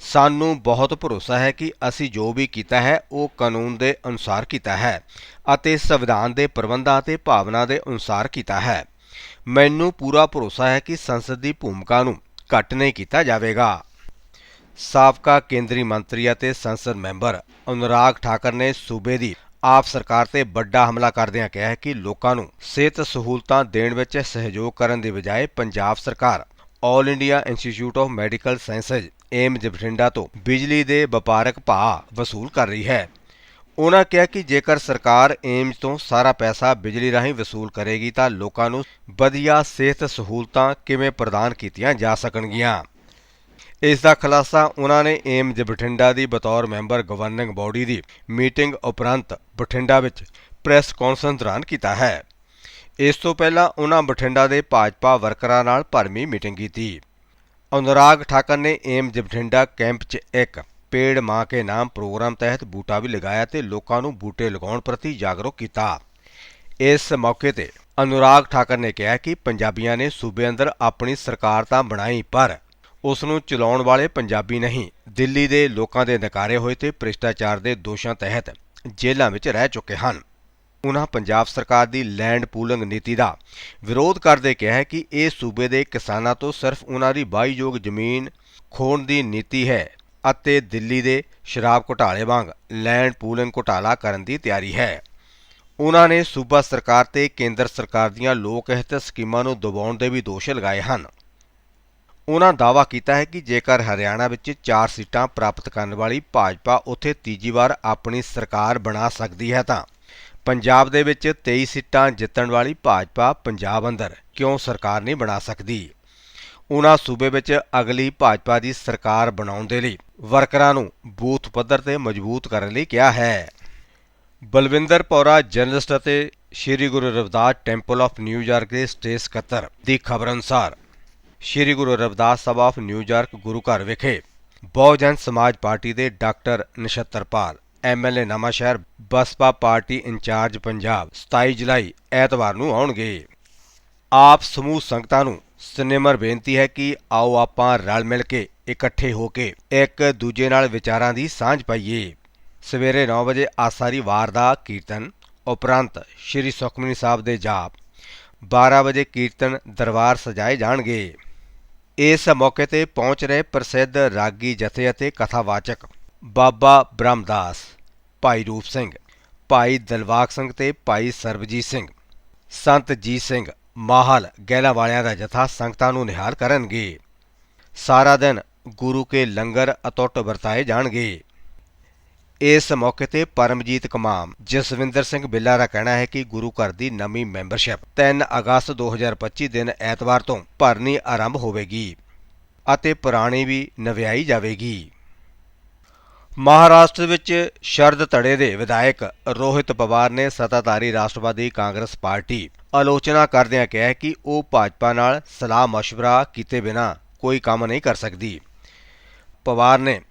ਸਾਨੂੰ ਬਹੁਤ ਭਰੋਸਾ ਹੈ ਕਿ ਅਸੀਂ ਜੋ ਵੀ ਕੀਤਾ ਹੈ, ਉਹ ਕਾਨੂੰਨ ਦੇ ਅਨੁਸਾਰ ਕੀਤਾ ਹੈ ਅਤੇ ਸੰਵਿਧਾਨ ਦੇ ਪ੍ਰਬੰਧਾਂ ਅਤੇ ਭਾਵਨਾ ਦੇ ਅਨੁਸਾਰ ਕੀਤਾ ਹੈ। ਮੈਨੂੰ ਪੂਰਾ ਭਰੋਸਾ ਹੈ ਕਿ ਸੰਸਦ ਦੀ ਭੂਮਿਕਾ ਨੂੰ ਘੱਟ ਨਹੀਂ ਕੀਤਾ ਜਾਵੇਗਾ। ਸਾਬਕਾ ਕੇਂਦਰੀ ਮੰਤਰੀ ਅਤੇ ਸੰਸਦ ਮੈਂਬਰ ਅਨੁਰਾਗ ਠਾਕਰ ਨੇ ਸੂਬੇ ਦੀ ਆਪ ਸਰਕਾਰ ਤੇ ਵੱਡਾ ਹਮਲਾ ਕਰਦਿਆਂ ਕਿਹਾ ਹੈ ਕਿ ਲੋਕਾਂ ਨੂੰ ਸਿਹਤ ਸਹੂਲਤਾਂ ਦੇਣ ਵਿੱਚ ਸਹਿਯੋਗ ਕਰਨ ਦੀ ਬਜਾਏ ਪੰਜਾਬ ਸਰਕਾਰ all India institute of medical sciences AIIMS Bathinda ਤੋਂ ਬਿਜਲੀ ਦੇ ਵਪਾਰਕ ਭਾਅ ਵਸੂਲ ਕਰ ਰਹੀ ਹੈ। ਉਹਨਾਂ ਕਿਹਾ ਕਿ ਜੇਕਰ ਸਰਕਾਰ ਏਮਜ਼ ਤੋਂ ਸਾਰਾ ਪੈਸਾ ਬਿਜਲੀ ਰਾਹੀਂ ਵਸੂਲ ਕਰੇਗੀ ਤਾਂ ਲੋਕਾਂ ਨੂੰ ਵਧੀਆ ਸਿਹਤ ਸਹੂਲਤਾਂ ਕਿਵੇਂ ਪ੍ਰਦਾਨ ਕੀਤੀਆਂ ਜਾ ਸਕਣਗੀਆਂ। ਇਸ ਦਾ ਖੁਲਾਸਾ ਉਹਨਾਂ ਨੇ ਏਮਜ਼ ਬਠਿੰਡਾ ਦੀ ਬਤੌਰ ਮੈਂਬਰ ਗਵਰਨਿੰਗ ਬਾਡੀ ਦੀ ਮੀਟਿੰਗ ਉਪਰੰਤ ਬਠਿੰਡਾ ਵਿੱਚ ਪ੍ਰੈਸ ਕਾਨਫਰੰਸ ਦੌਰਾਨ ਕੀਤਾ ਹੈ। ਇਸ ਤੋਂ ਪਹਿਲਾਂ ਉਹਨਾਂ ਬਠਿੰਡਾ ਦੇ ਭਾਜਪਾ ਵਰਕਰਾਂ ਨਾਲ ਭਰਮੀ ਮੀਟਿੰਗ ਕੀਤੀ। ਅਨੁਰਾਗ ਠਾਕਰ ਨੇ ਏਮਜ਼ ਬਠਿੰਡਾ ਕੈਂਪ 'ਚ ਇੱਕ ਪੇੜ ਮਾਂ ਕੇ ਨਾਮ ਪ੍ਰੋਗਰਾਮ ਤਹਿਤ ਬੂਟਾ ਵੀ ਲਗਾਇਆ ਤੇ ਲੋਕਾਂ ਨੂੰ ਬੂਟੇ ਲਗਾਉਣ ਪ੍ਰਤੀ ਜਾਗਰੂਕ ਕੀਤਾ। ਇਸ ਮੌਕੇ ਤੇ ਅਨੁਰਾਗ ਠਾਕਰ ਨੇ ਕਿਹਾ ਕਿ ਪੰਜਾਬੀਆਂ ਨੇ ਸੂਬੇ ਅੰਦਰ ਆਪਣੀ ਸਰਕਾਰ ਤਾਂ ਬਣਾਈ, ਪਰ ਉਸ ਨੂੰ ਚਲਾਉਣ ਵਾਲੇ ਪੰਜਾਬੀ ਨਹੀਂ, ਦਿੱਲੀ ਦੇ ਲੋਕਾਂ ਦੇ ਨਕਾਰੇ ਹੋਏ ਤੇ ਭ੍ਰਿਸ਼ਟਾਚਾਰ ਦੇ ਦੋਸ਼ਾਂ ਤਹਿਤ ਜੇਲ੍ਹਾਂ ਵਿੱਚ ਰਹਿ ਚੁੱਕੇ ਹਨ। ਉਨ੍ਹਾਂ ਪੰਜਾਬ ਸਰਕਾਰ ਦੀ ਲੈਂਡ ਪੂਲਿੰਗ ਨੀਤੀ ਦਾ ਵਿਰੋਧ ਕਰਦੇ ਕਿਹਾ ਹੈ ਕਿ ਇਹ ਸੂਬੇ ਦੇ ਕਿਸਾਨਾਂ ਤੋਂ ਸਿਰਫ ਉਹਨਾਂ ਦੀ ਵਾਹੀਯੋਗ ਜ਼ਮੀਨ ਖੋਣ ਦੀ ਨੀਤੀ ਹੈ ਅਤੇ ਦਿੱਲੀ ਦੇ ਸ਼ਰਾਬ ਘੁਟਾਲੇ ਵਾਂਗ ਲੈਂਡ ਪੂਲਿੰਗ ਘੁਟਾਲਾ ਕਰਨ ਦੀ ਤਿਆਰੀ ਹੈ। ਉਹਨਾਂ ਨੇ ਸੂਬਾ ਸਰਕਾਰ ਤੇ ਕੇਂਦਰ ਸਰਕਾਰ ਦੀਆਂ ਲੋਕ ਹਿੱਤ ਸਕੀਮਾਂ ਨੂੰ ਦਬਾਉਣ ਦੇ ਵੀ ਦੋਸ਼ ਲਗਾਏ ਹਨ। ਉਹਨਾਂ ਦਾਅਵਾ ਕੀਤਾ ਹੈ ਕਿ ਜੇਕਰ ਹਰਿਆਣਾ ਵਿੱਚ 4 ਸੀਟਾਂ ਪ੍ਰਾਪਤ ਕਰਨ ਵਾਲੀ ਭਾਜਪਾ ਉੱਥੇ ਤੀਜੀ ਵਾਰ ਆਪਣੀ ਸਰਕਾਰ ਬਣਾ ਸਕਦੀ ਹੈ ਤਾਂ ਪੰਜਾਬ ਦੇ ਵਿੱਚ 23 ਸੀਟਾਂ ਜਿੱਤਣ ਵਾਲੀ ਭਾਜਪਾ ਪੰਜਾਬ ਅੰਦਰ ਕਿਉਂ ਸਰਕਾਰ ਨਹੀਂ ਬਣਾ ਸਕਦੀ? ਉਨ੍ਹਾਂ ਸੂਬੇ ਵਿੱਚ ਅਗਲੀ ਭਾਜਪਾ ਦੀ ਸਰਕਾਰ ਬਣਾਉਣ ਦੇ ਲਈ ਵਰਕਰਾਂ ਨੂੰ ਬੂਥ ਪੱਧਰ ਤੇ ਮਜ਼ਬੂਤ ਕਰਨ ਲਈ ਕਿਹਾ ਹੈ। ਬਲਵਿੰਦਰ ਪੌਰਾ, ਜਰਨਲਿਸਟ ਅਤੇ Shri Guru Ravidas temple of New York ਦੇ ਸਟੇਟ ਸਕੱਤਰ ਦੀ ਖਬਰ ਅਨੁਸਾਰ Shri Guru Ravidas Sabha of New York Guru ਘਰ ਵਿਖੇ ਬਹੁਜਨ ਸਮਾਜ ਪਾਰਟੀ ਦੇ doctor Nachhatarpal MLA Nawanshahr Baspa party incharge Punjab 27 ਜੁਲਾਈ ਐਤਵਾਰ ਨੂੰ ਆਉਣਗੇ। ਆਪ ਸਮੂਹ ਸੰਗਤਾਂ ਨੂੰ ਸਿਨੇਮਰ ਬੇਨਤੀ ਹੈ ਕਿ ਆਓ ਆਪਾਂ ਰਲ ਮਿਲ ਕੇ ਇਕੱਠੇ ਹੋ ਕੇ ਇੱਕ ਦੂਜੇ ਨਾਲ ਵਿਚਾਰਾਂ ਦੀ ਸਾਂਝ ਪਾਈਏ। ਸਵੇਰੇ 9 ਵਜੇ ਆਸਾਰੀ ਵਾਰ ਦਾ ਕੀਰਤਨ ਉਪਰੰਤ ਸ੍ਰੀ ਸੁਖਮਨੀ ਸਾਹਿਬ ਦੇ ਜਾਪ 12 ਵਜੇ ਕੀਰਤਨ ਦਰਬਾਰ ਸਜਾਏ ਜਾਣਗੇ। ਇਸ ਮੌਕੇ ਤੇ ਪਹੁੰਚ ਰਹੇ ਪ੍ਰਸਿੱਧ ਰਾਗੀ ਜਥੇ ਅਤੇ ਕਥਾਵਾਚਕ ਬਾਬਾ ਬ੍ਰਹਮਦਾਸ, ਭਾਈ ਰੂਪ ਸਿੰਘ, ਭਾਈ ਦਿਲਵਾਗ ਸਿੰਘ ਤੇ ਭਾਈ ਸਰਬਜੀਤ ਸਿੰਘ, ਸੰਤ ਜੀਤ ਸਿੰਘ ਮਾਹਲ ਗਹਿਲਾ ਵਾਲਿਆਂ ਦਾ ਜਥਾ ਸੰਗਤਾਂ ਨੂੰ ਨਿਹਾਲ ਕਰਨਗੇ। ਸਾਰਾ ਦਿਨ ਗੁਰੂ ਕੇ ਲੰਗਰ ਅਤੁੱਟ ਵਰਤਾਏ ਜਾਣਗੇ। ਇਸ ਮੌਕੇ ਤੇ ਪਰਮਜੀਤ ਕਮਾਮ ਜਸਵਿੰਦਰ ਸਿੰਘ ਬਿੱਲਾ ਦਾ ਕਹਿਣਾ ਹੈ ਕਿ ਗੁਰੂ ਘਰ ਦੀ ਨਵੀਂ ਮੈਂਬਰਸ਼ਿਪ 3 ਅਗਸਤ 2025 ਦਿਨ ਐਤਵਾਰ ਤੋਂ ਭਰਨੀ ਆਰੰਭ ਹੋਵੇਗੀ ਅਤੇ ਪੁਰਾਣੀ ਵੀ ਨਵਿਆਈ ਜਾਵੇਗੀ ਮਹਾਰਾਸ਼ਟਰ ਵਿੱਚ ਸ਼ਰਦ ਧੜੇ ਦੇ ਵਿਧਾਇਕ ਰੋਹਿਤ ਪਵਾਰ ਨੇ ਸੱਤਾਧਾਰੀ ਰਾਸ਼ਟਰਵਾਦੀ ਕਾਂਗਰਸ ਪਾਰਟੀ ਆਲੋਚਨਾ ਕਰਦਿਆਂ ਕਿਹਾ ਕਿ ਉਹ ਭਾਜਪਾ ਨਾਲ ਸਲਾਹ مشورہ ਕੀਤੇ ਬਿਨਾ ਕੋਈ ਕੰਮ ਨਹੀਂ ਕਰ ਸਕਦੀ ਪਵਾਰ ਨੇ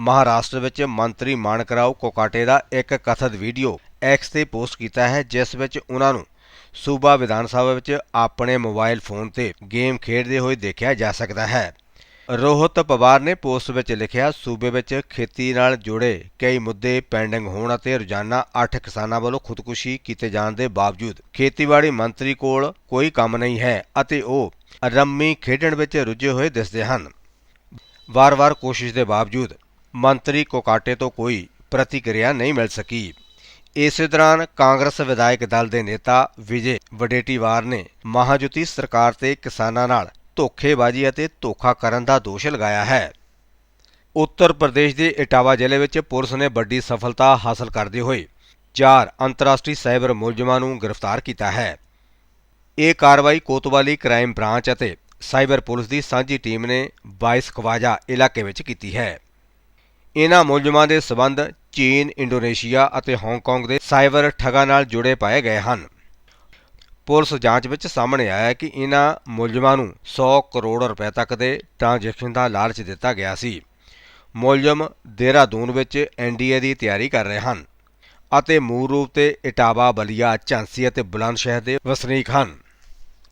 ਮਹਾਰਾਸ਼ਟਰ ਵਿੱਚ ਮੰਤਰੀ ਮਾਨਕਰਾਓ ਕੋਕਾਟੇ ਦਾ ਇੱਕ ਕਥਿਤ ਵੀਡੀਓ ਐਕਸ ਤੇ ਪੋਸਟ ਕੀਤਾ ਹੈ, ਜਿਸ ਵਿੱਚ ਉਹਨਾਂ ਨੂੰ ਸੂਬਾ ਵਿਧਾਨ ਸਭਾ ਵਿੱਚ ਆਪਣੇ ਮੋਬਾਈਲ ਫੋਨ ਤੇ ਗੇਮ ਖੇਡਦੇ ਹੋਏ ਦੇਖਿਆ ਜਾ ਸਕਦਾ ਹੈ। ਰੋਹਿਤ ਪਵਾਰ ਨੇ ਪੋਸਟ ਵਿੱਚ ਲਿਖਿਆ, ਸੂਬੇ ਵਿੱਚ ਖੇਤੀ ਨਾਲ ਜੁੜੇ ਕਈ ਮੁੱਦੇ ਪੈਂਡਿੰਗ ਹੋਣ ਅਤੇ ਰੋਜ਼ਾਨਾ 8 ਕਿਸਾਨਾਂ ਵੱਲੋਂ ਖੁਦਕੁਸ਼ੀ ਕੀਤੇ ਜਾਣ ਦੇ ਬਾਵਜੂਦ ਖੇਤੀਬਾੜੀ ਮੰਤਰੀ ਕੋਲ ਕੋਈ ਕੰਮ ਨਹੀਂ ਹੈ ਅਤੇ ਉਹ ਰੰਮੀ ਖੇਡਣ ਵਿੱਚ ਰੁੱਝੇ ਹੋਏ ਦਿਸਦੇ ਹਨ। ਵਾਰ-ਵਾਰ ਕੋਸ਼ਿਸ਼ ਦੇ ਬਾਵਜੂਦ ਮੰਤਰੀ ਕੋਕਾਟੇ ਤੋਂ ਕੋਈ ਪ੍ਰਤੀਕਿਰਿਆ ਨਹੀਂ ਮਿਲ ਸਕੀ। ਇਸੇ ਦੌਰਾਨ ਕਾਂਗਰਸ ਵਿਧਾਇਕ ਦਲ ਦੇ ਨੇਤਾ ਵਿਜੇ ਵਡੇਟੀਵਾਰ ਨੇ ਮਹਾਜੁਤੀ ਸਰਕਾਰ ਤੇ ਕਿਸਾਨਾਂ ਨਾਲ ਧੋਖੇਬਾਜ਼ੀ ਅਤੇ ਧੋਖਾ ਕਰਨ ਦਾ ਦੋਸ਼ ਲਗਾਇਆ ਹੈ। ਉੱਤਰ ਪ੍ਰਦੇਸ਼ ਦੇ ਇਟਾਵਾ ਜ਼ਿਲ੍ਹੇ ਵਿੱਚ ਪੁਲਿਸ ਨੇ ਵੱਡੀ ਸਫਲਤਾ ਹਾਸਲ ਕਰਦੇ ਹੋਏ ਚਾਰ ਅੰਤਰਰਾਸ਼ਟਰੀ ਸਾਈਬਰ ਮੁਲਜ਼ਮਾਂ ਨੂੰ ਗ੍ਰਿਫਤਾਰ ਕੀਤਾ ਹੈ। ਇਹ ਕਾਰਵਾਈ ਕੋਤਵਾਲੀ ਕ੍ਰਾਈਮ ਬ੍ਰਾਂਚ ਅਤੇ ਸਾਈਬਰ ਪੁਲਿਸ ਦੀ ਸਾਂਝੀ ਟੀਮ ਨੇ 22 ਖਵਾਜਾ ਇਲਾਕੇ ਵਿੱਚ ਕੀਤੀ ਹੈ। ਇਹਨਾਂ ਮੁਲਜ਼ਮਾਂ ਦੇ ਸਬੰਧ ਚੀਨ, ਇੰਡੋਨੇਸ਼ੀਆ ਅਤੇ ਹਾਂਗਕਾਂਗ ਦੇ ਸਾਈਬਰ ਠੱਗਾਂ ਨਾਲ ਜੁੜੇ ਪਾਏ ਗਏ ਹਨ। ਪੁਲਿਸ ਜਾਂਚ ਵਿੱਚ ਸਾਹਮਣੇ ਆਇਆ ਕਿ ਇਹਨਾਂ ਮੁਲਜ਼ਮਾਂ ਨੂੰ 100 ਕਰੋੜ ਰੁਪਏ ਤੱਕ ਦੇ ਟ੍ਰਾਂਜੈਕਸ਼ਨ ਦਾ ਲਾਲਚ ਦਿੱਤਾ ਗਿਆ ਸੀ। ਮੁਲਜ਼ਮ ਦੇਹਰਾਦੂਨ ਵਿੱਚ ਐਨਡੀਏ ਦੀ ਤਿਆਰੀ ਕਰ ਰਹੇ ਹਨ ਅਤੇ ਮੂਲ ਰੂਪ ਤੇ ਇਟਾਵਾ ਬਲੀਆ ਝਾਂਸੀ ਅਤੇ ਬੁਲੰਦ ਸ਼ਹਿਰ ਦੇ ਵਸਨੀਕ ਹਨ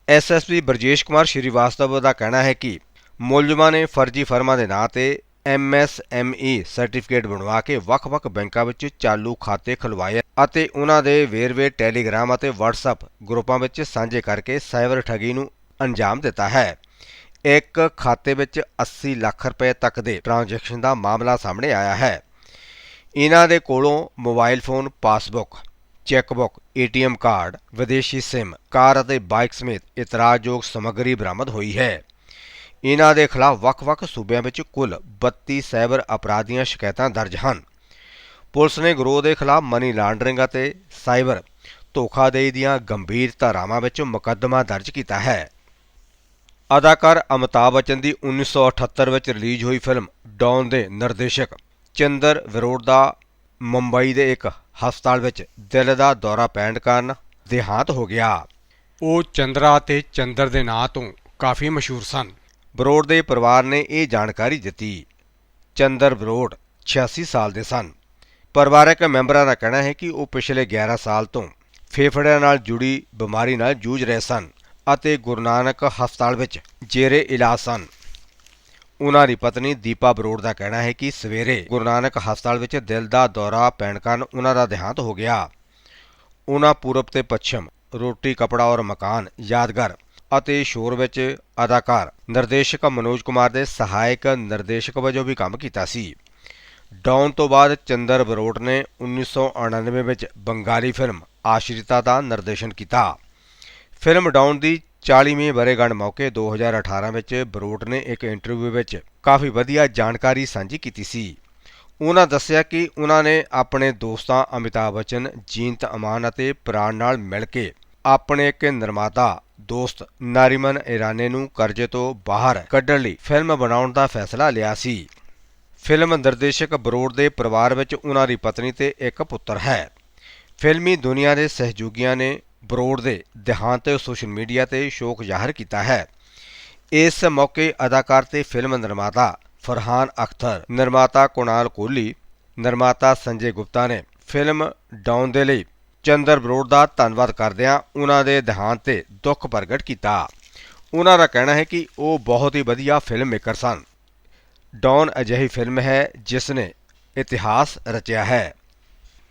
ਐਸਐਸਪੀ ਬਰਜੇਸ਼ ਕੁਮਾਰ ਸ਼੍ਰੀਵਾਸਤਵ ਦਾ ਕਹਿਣਾ ਹੈ ਕਿ ਮੁਲਜ਼ਮਾਂ ਨੇ ਫਰਜ਼ੀ ਫਰਮਾਂ ਦੇ ਨਾਂ ਤੇ ਐਮਐਸਐਮਈ ਸਰਟੀਫਿਕੇਟ ਬਣਵਾ ਕੇ ਵੱਖ-ਵੱਖ ਬੈਂਕਾਂ ਵਿੱਚ ਚਾਲੂ ਖਾਤੇ ਖੁਲਵਾਏ ਅਤੇ ਉਹਨਾਂ ਦੇ ਵੇਰਵੇ ਟੈਲੀਗ੍ਰਾਮ ਅਤੇ WhatsApp ਗਰੁੱਪਾਂ ਵਿੱਚ ਸਾਂਝੇ ਕਰਕੇ ਸਾਈਬਰ ਠੱਗੀ ਨੂੰ ਅੰਜਾਮ ਦਿੱਤਾ ਹੈ। ਇੱਕ ਖਾਤੇ ਵਿੱਚ 80 ਲੱਖ ਰੁਪਏ ਤੱਕ ਦੇ ਟ੍ਰਾਂਜੈਕਸ਼ਨ ਦਾ ਮਾਮਲਾ ਸਾਹਮਣੇ ਆਇਆ ਹੈ। ਇਹਨਾਂ ਦੇ ਕੋਲੋਂ mobile phone, passbook, chequebook, ATM card, ਵਿਦੇਸ਼ੀ ਸਿਮ, ਕਾਰ ਅਤੇ ਬਾਈਕ ਸਮੇਤ ਇਤਰਾਜ਼ਯੋਗ ਸਮੱਗਰੀ ਬਰਾਮਦ ਹੋਈ ਹੈ। ਇਹਨਾਂ ਦੇ ਖਿਲਾਫ ਵੱਖ-ਵੱਖ ਸੂਬਿਆਂ ਵਿੱਚ ਕੁੱਲ 32 ਸਾਈਬਰ ਅਪਰਾਧ ਦੀਆਂ ਸ਼ਿਕਾਇਤਾਂ ਦਰਜ ਹਨ। ਪੁਲਿਸ ਨੇ ਗਰੋਹ ਦੇ ਖਿਲਾਫ ਮਨੀ ਲਾਂਡਰਿੰਗ ਅਤੇ ਸਾਈਬਰ ਧੋਖਾਦੇਹੀ ਦੀਆਂ ਗੰਭੀਰ ਧਾਰਾਵਾਂ ਵਿੱਚ ਮੁਕੱਦਮਾ ਦਰਜ ਕੀਤਾ ਹੈ। ਅਦਾਕਾਰ ਅਮਿਤਾਭ ਬੱਚਨ ਦੀ 1978 ਵਿੱਚ ਰਿਲੀਜ਼ ਹੋਈ ਫਿਲਮ ਡੌਨ ਦੇ ਨਿਰਦੇਸ਼ਕ ਚੰਦਰ ਵਿਰੋੜ ਦਾ ਮੁੰਬਈ ਦੇ ਇੱਕ ਹਸਪਤਾਲ ਵਿੱਚ ਦਿਲ ਦਾ ਦੌਰਾ ਪੈਣ ਕਾਰਨ ਦੇਹਾਂਤ ਹੋ ਗਿਆ। ਉਹ ਚੰਦਰਾ ਤੇ ਚੰਦਰ ਦੇ ਨਾਂ ਤੋਂ ਕਾਫੀ ਮਸ਼ਹੂਰ ਸਨ। ਬਰੋੜ ਦੇ ਪਰਿਵਾਰ ਨੇ ਇਹ ਜਾਣਕਾਰੀ ਦਿੱਤੀ। ਚੰਦਰ ਬਰੋੜ 86 ਸਾਲ ਦੇ ਸਨ। ਪਰਿਵਾਰਕ ਮੈਂਬਰਾਂ ਦਾ ਕਹਿਣਾ ਹੈ ਕਿ ਉਹ ਪਿਛਲੇ 11 ਸਾਲ ਤੋਂ ਫੇਫੜਿਆਂ ਨਾਲ ਜੁੜੀ ਬਿਮਾਰੀ ਨਾਲ ਜੂਝ ਰਹੇ ਸਨ ਅਤੇ ਗੁਰੂ ਨਾਨਕ ਹਸਪਤਾਲ ਵਿੱਚ ਜੇਰੇ ਇਲਾਜ ਸਨ। ਉਹਨਾਂ ਦੀ ਪਤਨੀ ਦੀਪਾ ਬਰੋੜ ਦਾ ਕਹਿਣਾ ਹੈ ਕਿ ਸਵੇਰੇ ਗੁਰੂ ਨਾਨਕ ਹਸਪਤਾਲ ਵਿੱਚ ਦਿਲ ਦਾ ਦੌਰਾ ਪੈਣ ਕਾਰਨ ਉਹਨਾਂ ਦਾ ਦੇਹਾਂਤ ਹੋ ਗਿਆ। ਉਹਨਾਂ ਪੂਰਬ ਤੇ ਪੱਛਮ ਰੋਟੀ, ਕਪੜਾ ਔਰ ਮਕਾਨ ਯਾਦਗਾਰ ਅਤੇ ਸ਼ੋਰ ਵਿੱਚ ਅਦਾਕਾਰ ਨਿਰਦੇਸ਼ਕ ਮਨੋਜ ਕੁਮਾਰ ਦੇ ਸਹਾਇਕ ਨਿਰਦੇਸ਼ਕ ਵਜੋਂ ਵੀ ਕੰਮ ਕੀਤਾ ਸੀ। ਡਾਊਨ ਤੋਂ ਬਾਅਦ ਚੰਦਰ ਬਰੋਟ ਨੇ 1999 ਵਿੱਚ ਬੰਗਾਲੀ ਫਿਲਮ ਆਸ਼ਰਿਤਾ ਦਾ ਨਿਰਦੇਸ਼ਨ ਕੀਤਾ। ਫਿਲਮ ਡਾਊਨ ਦੀ 40ਵੀਂ ਵਰ੍ਹੇਗੰਢ ਮੌਕੇ 2018 ਵਿੱਚ ਬਰੋਟ ਨੇ ਇੱਕ ਇੰਟਰਵਿਊ ਵਿੱਚ ਕਾਫੀ ਵਧੀਆ ਜਾਣਕਾਰੀ ਸਾਂਝੀ ਕੀਤੀ ਸੀ। ਉਹਨਾਂ ਦੱਸਿਆ ਕਿ ਉਹਨਾਂ ਨੇ ਆਪਣੇ ਦੋਸਤਾਂ ਅਮਿਤਾਭ ਬੱਚਨ ਜੀਨਤ ਅਮਾਨ ਅਤੇ ਪ੍ਰਾਣ ਨਾਲ ਮਿਲ ਕੇ ਆਪਣੇ ਇੱਕ ਨਿਰਮਾਤਾ ਦੋਸਤ ਨਾਰੀਮਨ ਇਰਾਨੇ ਨੂੰ ਕਰਜ਼ੇ ਤੋਂ ਬਾਹਰ ਕੱਢਣ ਲਈ ਫਿਲਮ ਬਣਾਉਣ ਦਾ ਫੈਸਲਾ ਲਿਆ ਸੀ। ਫਿਲਮ ਨਿਰਦੇਸ਼ਕ ਬਰੋੜ ਦੇ ਪਰਿਵਾਰ ਵਿੱਚ ਉਹਨਾਂ ਦੀ ਪਤਨੀ ਤੇ ਇੱਕ ਪੁੱਤਰ ਹੈ। ਫਿਲਮੀ ਦੁਨੀਆ ਦੇ ਸਹਿਯੋਗੀਆਂ ਨੇ ਬਰੋੜ ਦੇ ਦੇਹਾਂਤ ਤੇ ਸੋਸ਼ਲ ਮੀਡੀਆ ਤੇ ਸ਼ੋਕ ਜ਼ਾਹਰ ਕੀਤਾ ਹੈ। ਇਸ ਮੌਕੇ ਅਦਾਕਾਰ ਤੇ ਫਿਲਮ ਨਿਰਮਾਤਾ ਫਰਹਾਨ ਅਖਤਰ, ਨਿਰਮਾਤਾ ਕੁਣਾਲ ਕੋਹਲੀ, ਨਿਰਮਾਤਾ ਸੰਜੇ ਗੁਪਤਾ ਨੇ ਫਿਲਮ ਡਾਊਨ ਦੇ ਲਈ ਚੰਦਰ ਬਰੋੜ ਦਾ ਧੰਨਵਾਦ ਕਰਦਿਆਂ ਉਹਨਾਂ ਦੇ ਦੇਹਾਂਤ ਤੇ ਦੁੱਖ ਪ੍ਰਗਟ ਕੀਤਾ। ਉਹਨਾਂ ਦਾ ਕਹਿਣਾ ਹੈ ਕਿ ਉਹ ਬਹੁਤ ਹੀ ਵਧੀਆ ਫਿਲਮ ਮੇਕਰ ਸਨ। ਡੌਨ ਅਜਿਹੀ ਫਿਲਮ ਹੈ ਜਿਸ ਨੇ ਇਤਿਹਾਸ ਰਚਿਆ ਹੈ।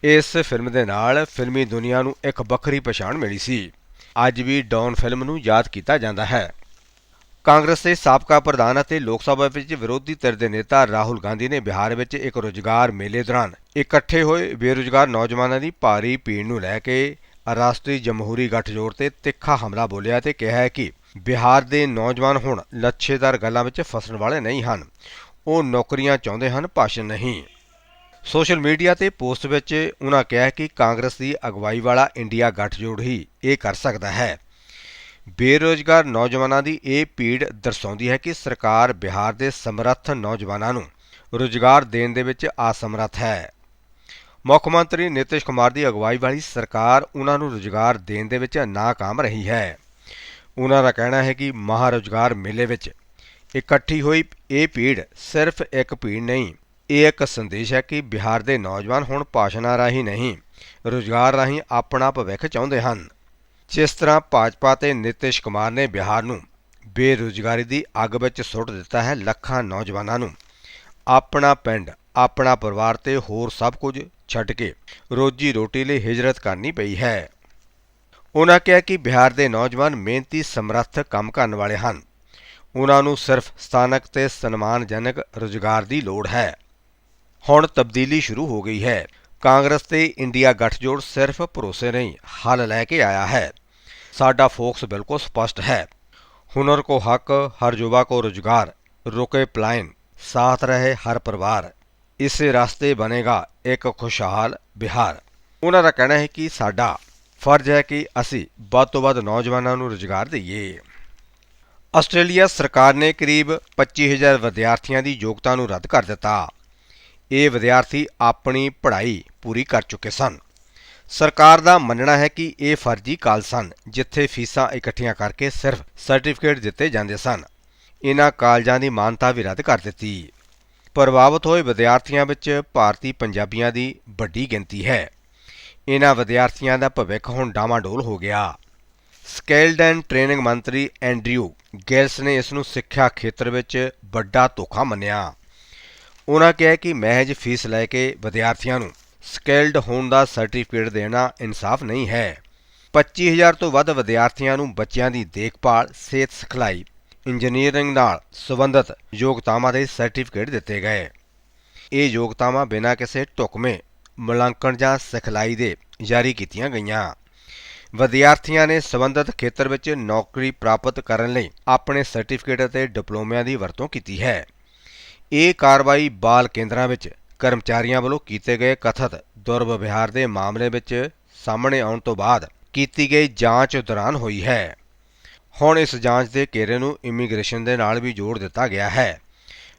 ਇਸ ਫਿਲਮ ਦੇ ਨਾਲ ਫਿਲਮੀ ਦੁਨੀਆ ਨੂੰ ਇੱਕ ਵੱਖਰੀ ਪਛਾਣ ਮਿਲੀ ਸੀ। ਅੱਜ ਵੀ ਡੌਨ ਫਿਲਮ ਨੂੰ ਯਾਦ ਕੀਤਾ ਜਾਂਦਾ ਹੈ। ਕਾਂਗਰਸ ਦੇ ਸਾਬਕਾ ਪ੍ਰਧਾਨ ਅਤੇ ਲੋਕ ਸਭਾ ਵਿੱਚ ਵਿਰੋਧੀ ਧਿਰ ਦੇ ਨੇਤਾ ਰਾਹੁਲ ਗਾਂਧੀ ਨੇ ਬਿਹਾਰ ਵਿੱਚ ਇੱਕ ਰੋਜ਼ਗਾਰ ਮੇਲੇ ਦੌਰਾਨ ਇਕੱਠੇ ਹੋਏ ਬੇਰੁਜ਼ਗਾਰ ਨੌਜਵਾਨਾਂ ਦੀ ਭਾਰੀ ਭੀੜ ਨੂੰ ਲੈ ਕੇ ਰਾਸ਼ਟਰੀ ਜਮਹੂਰੀ ਗੱਠਜੋੜ ਤੇ ਤਿੱਖਾ ਹਮਲਾ ਬੋਲਿਆ ਤੇ ਕਿਹਾ ਕਿ ਬਿਹਾਰ ਦੇ ਨੌਜਵਾਨ ਹੁਣ ਲੱਛੇਦਾਰ ਗੱਲਾਂ ਵਿੱਚ ਫਸਣ ਵਾਲੇ ਨਹੀਂ ਹਨ। ਉਹ ਨੌਕਰੀਆਂ ਚਾਹੁੰਦੇ ਹਨ, ਭਾਸ਼ਣ ਨਹੀਂ। ਸੋਸ਼ਲ ਮੀਡੀਆ ਤੇ ਪੋਸਟ ਵਿੱਚ ਉਹਨਾਂ ਕਿਹਾ ਕਿ ਕਾਂਗਰਸ ਦੀ ਅਗਵਾਈ ਵਾਲਾ ਇੰਡੀਆ ਗੱਠਜੋੜ ਹੀ ਇਹ ਕਰ ਸਕਦਾ ਹੈ। ਬੇਰੋਜ਼ਗਾਰ ਨੌਜਵਾਨਾਂ ਦੀ ਇਹ ਭੀੜ ਦਰਸਾਉਂਦੀ ਹੈ ਕਿ ਸਰਕਾਰ ਬਿਹਾਰ ਦੇ ਸਮਰੱਥ ਨੌਜਵਾਨਾਂ ਨੂੰ ਰੁਜ਼ਗਾਰ ਦੇਣ ਦੇ ਵਿੱਚ ਅਸਮਰੱਥ ਹੈ। ਮੁੱਖ ਮੰਤਰੀ ਨਿਤਿਸ਼ ਕੁਮਾਰ ਦੀ ਅਗਵਾਈ ਵਾਲੀ ਸਰਕਾਰ ਉਹਨਾਂ ਨੂੰ ਰੁਜ਼ਗਾਰ ਦੇਣ ਦੇ ਵਿੱਚ ਨਾਕਾਮ ਰਹੀ ਹੈ। ਉਹਨਾਂ ਦਾ ਕਹਿਣਾ ਹੈ ਕਿ ਮਹਾਰੁਜ਼ਗਾਰ ਮੇਲੇ ਵਿੱਚ ਇਕੱਠੀ ਹੋਈ ਇਹ ਭੀੜ ਸਿਰਫ ਇੱਕ ਭੀੜ ਨਹੀਂ, ਇਹ ਇੱਕ ਸੰਦੇਸ਼ ਹੈ ਕਿ ਬਿਹਾਰ ਦੇ ਨੌਜਵਾਨ ਹੁਣ ਭਾਸ਼ਣਾਂ ਰਾਹੀਂ ਨਹੀਂ, ਰੁਜ਼ਗਾਰ ਰਾਹੀਂ ਆਪਣਾ ਭਵਿੱਖ ਚਾਹੁੰਦੇ ਹਨ। ਜਿਸ ਤਰ੍ਹਾਂ ਭਾਜਪਾ ਤੇ ਨਿਤਿਸ਼ ਕੁਮਾਰ ਨੇ ਬਿਹਾਰ ਨੂੰ ਬੇਰੁਜ਼ਗਾਰੀ ਦੀ ਅੱਗ ਵਿੱਚ ਸੁੱਟ ਦਿੱਤਾ ਹੈ ਲੱਖਾਂ ਨੌਜਵਾਨਾਂ ਨੂੰ। ਆਪਣਾ ਪਿੰਡ, ਆਪਣਾ ਪਰਿਵਾਰ ਤੇ ਹੋਰ ਸਭ ਕੁਝ ਛੱਡ ਕੇ ਰੋਜੀ ਰੋਟੀ ਲਈ ਹਿਜਰਤ ਕਰਨੀ ਪਈ ਹੈ। ਉਹਨਾਂ ਕਿਹਾ ਕਿ ਬਿਹਾਰ ਦੇ ਨੌਜਵਾਨ ਮਿਹਨਤੀ, ਸਮਰੱਥ ਕੰਮ ਕਰਨ ਵਾਲੇ ਹਨ। ਉਹਨਾਂ ਨੂੰ ਸਿਰਫ ਸਥਾਨਕ ਤੇ ਸਨਮਾਨਜਨਕ ਰੁਜ਼ਗਾਰ ਦੀ ਲੋੜ ਹੈ। ਹੁਣ ਤਬਦੀਲੀ ਸ਼ੁਰੂ ਹੋ ਗਈ ਹੈ। ਕਾਂਗਰਸ ਤੇ ਇੰਡੀਆ ਗੱਠਜੋੜ ਸਿਰਫ ਭਰੋਸੇ ਨਹੀਂ, ਹੱਲ ਲੈ ਕੇ ਆਇਆ ਹੈ। ਸਾਡਾ ਫੋਕਸ ਬਿਲਕੁਲ ਸਪਸ਼ਟ ਹੈ। ਹੁਨਰ ਕੋ ਹੱਕ, ਹਰ ਯੁਵਾ ਕੋ ਰੁਜ਼ਗਾਰ, ਰੁਕੇ ਪਲਾਇਨ, ਸਾਥ ਰਹੇ ਹਰ ਪਰਿਵਾਰ। ਇਸੇ ਰਸਤੇ ਬਣੇਗਾ ਇੱਕ ਖੁਸ਼ਹਾਲ ਬਿਹਾਰ। ਉਹਨਾਂ ਦਾ ਕਹਿਣਾ ਹੈ ਕਿ ਸਾਡਾ ਫਰਜ਼ ਹੈ ਕਿ ਅਸੀਂ ਵੱਧ ਤੋਂ ਵੱਧ ਨੌਜਵਾਨਾਂ ਨੂੰ ਰੁਜ਼ਗਾਰ ਦਈਏ। ਆਸਟ੍ਰੇਲੀਆ ਸਰਕਾਰ ਨੇ ਕਰੀਬ 25000 ਵਿਦਿਆਰਥੀਆਂ ਦੀ ਯੋਗਤਾ ਨੂੰ ਰੱਦ ਕਰ ਦਿੱਤਾ। ਇਹ ਵਿਦਿਆਰਥੀ ਆਪਣੀ ਪੜ੍ਹਾਈ ਪੂਰੀ ਕਰ ਚੁੱਕੇ ਸਨ। ਸਰਕਾਰ ਦਾ ਮੰਨਣਾ ਹੈ ਕਿ ਇਹ ਫਰਜ਼ੀ ਕਾਲ ਸਨ, ਜਿੱਥੇ ਫੀਸਾਂ ਇਕੱਠੀਆਂ ਕਰਕੇ ਸਿਰਫ ਸਰਟੀਫਿਕੇਟ ਦਿੱਤੇ ਜਾਂਦੇ ਸਨ। ਇਹਨਾਂ ਕਾਲਜਾਂ ਦੀ ਮਾਨਤਾ ਵੀ ਰੱਦ ਕਰ ਦਿੱਤੀ। ਪ੍ਰਭਾਵਿਤ ਹੋਏ ਵਿਦਿਆਰਥੀਆਂ ਵਿੱਚ ਭਾਰਤੀ ਪੰਜਾਬੀਆਂ ਦੀ ਵੱਡੀ ਗਿਣਤੀ ਹੈ। ਇਹਨਾਂ ਵਿਦਿਆਰਥੀਆਂ ਦਾ ਭਵਿੱਖ ਹੁਣ ਡਾਮਾਡੋਲ ਹੋ ਗਿਆ। ਸਕਿਲਡ ਐਂਡ ਟ੍ਰੇਨਿੰਗ ਮੰਤਰੀ ਐਂਡਰਿਊ ਗੈਲਸ ਨੇ ਇਸ ਨੂੰ ਸਿੱਖਿਆ ਖੇਤਰ ਵਿੱਚ ਵੱਡਾ ਧੋਖਾ ਮੰਨਿਆ। ਉਹਨਾਂ ਕਿਹਾ ਕਿ ਮਹਿਜ ਫੀਸ ਲੈ ਕੇ ਵਿਦਿਆਰਥੀਆਂ ਨੂੰ ਸਕਿਲਡ ਹੋਣ ਦਾ ਸਰਟੀਫਿਕੇਟ ਦੇਣਾ ਇਨਸਾਫ ਨਹੀਂ ਹੈ। 25000 ਤੋਂ ਵੱਧ ਵਿਦਿਆਰਥੀਆਂ ਨੂੰ ਬੱਚਿਆਂ ਦੀ ਦੇਖਭਾਲ, ਸਿਹਤ ਸਿਖਲਾਈ, ਇੰਜੀਨੀਅਰਿੰਗ ਨਾਲ ਸੰਬੰਧਿਤ ਯੋਗਤਾਵਾਂ ਦੇ ਸਰਟੀਫਿਕੇਟ ਦਿੱਤੇ ਗਏ। ਇਹ ਯੋਗਤਾਵਾਂ ਬਿਨਾਂ ਕਿਸੇ ਢੁਕਵੇਂ, ਮੁਲਾਂਕਣ ਜਾਂ ਸਿਖਲਾਈ ਦੇ ਜਾਰੀ ਕੀਤੀਆਂ ਗਈਆਂ। ਵਿਦਿਆਰਥੀਆਂ ਨੇ ਸੰਬੰਧਿਤ ਖੇਤਰ ਵਿੱਚ ਨੌਕਰੀ ਪ੍ਰਾਪਤ ਕਰਨ ਲਈ ਆਪਣੇ ਸਰਟੀਫਿਕੇਟ ਅਤੇ ਡਿਪਲੋਮਿਆਂ ਦੀ ਵਰਤੋਂ ਕੀਤੀ ਹੈ। ਇਹ ਕਾਰਵਾਈ ਬਾਲ ਕੇਂਦਰਾਂ ਵਿੱਚ ਕਰਮਚਾਰੀਆਂ ਵੱਲੋਂ ਕੀਤੇ ਗਏ ਕਥਿਤ ਦੁਰਵਿਵਹਾਰ ਦੇ ਮਾਮਲੇ ਵਿੱਚ ਸਾਹਮਣੇ ਆਉਣ ਤੋਂ ਬਾਅਦ ਕੀਤੀ ਗਈ ਜਾਂਚ ਦੌਰਾਨ ਹੋਈ ਹੈ। ਹੁਣ ਇਸ ਜਾਂਚ ਦੇ ਘੇਰੇ ਨੂੰ ਇਮੀਗ੍ਰੇਸ਼ਨ ਦੇ ਨਾਲ ਵੀ ਜੋੜ ਦਿੱਤਾ ਗਿਆ ਹੈ।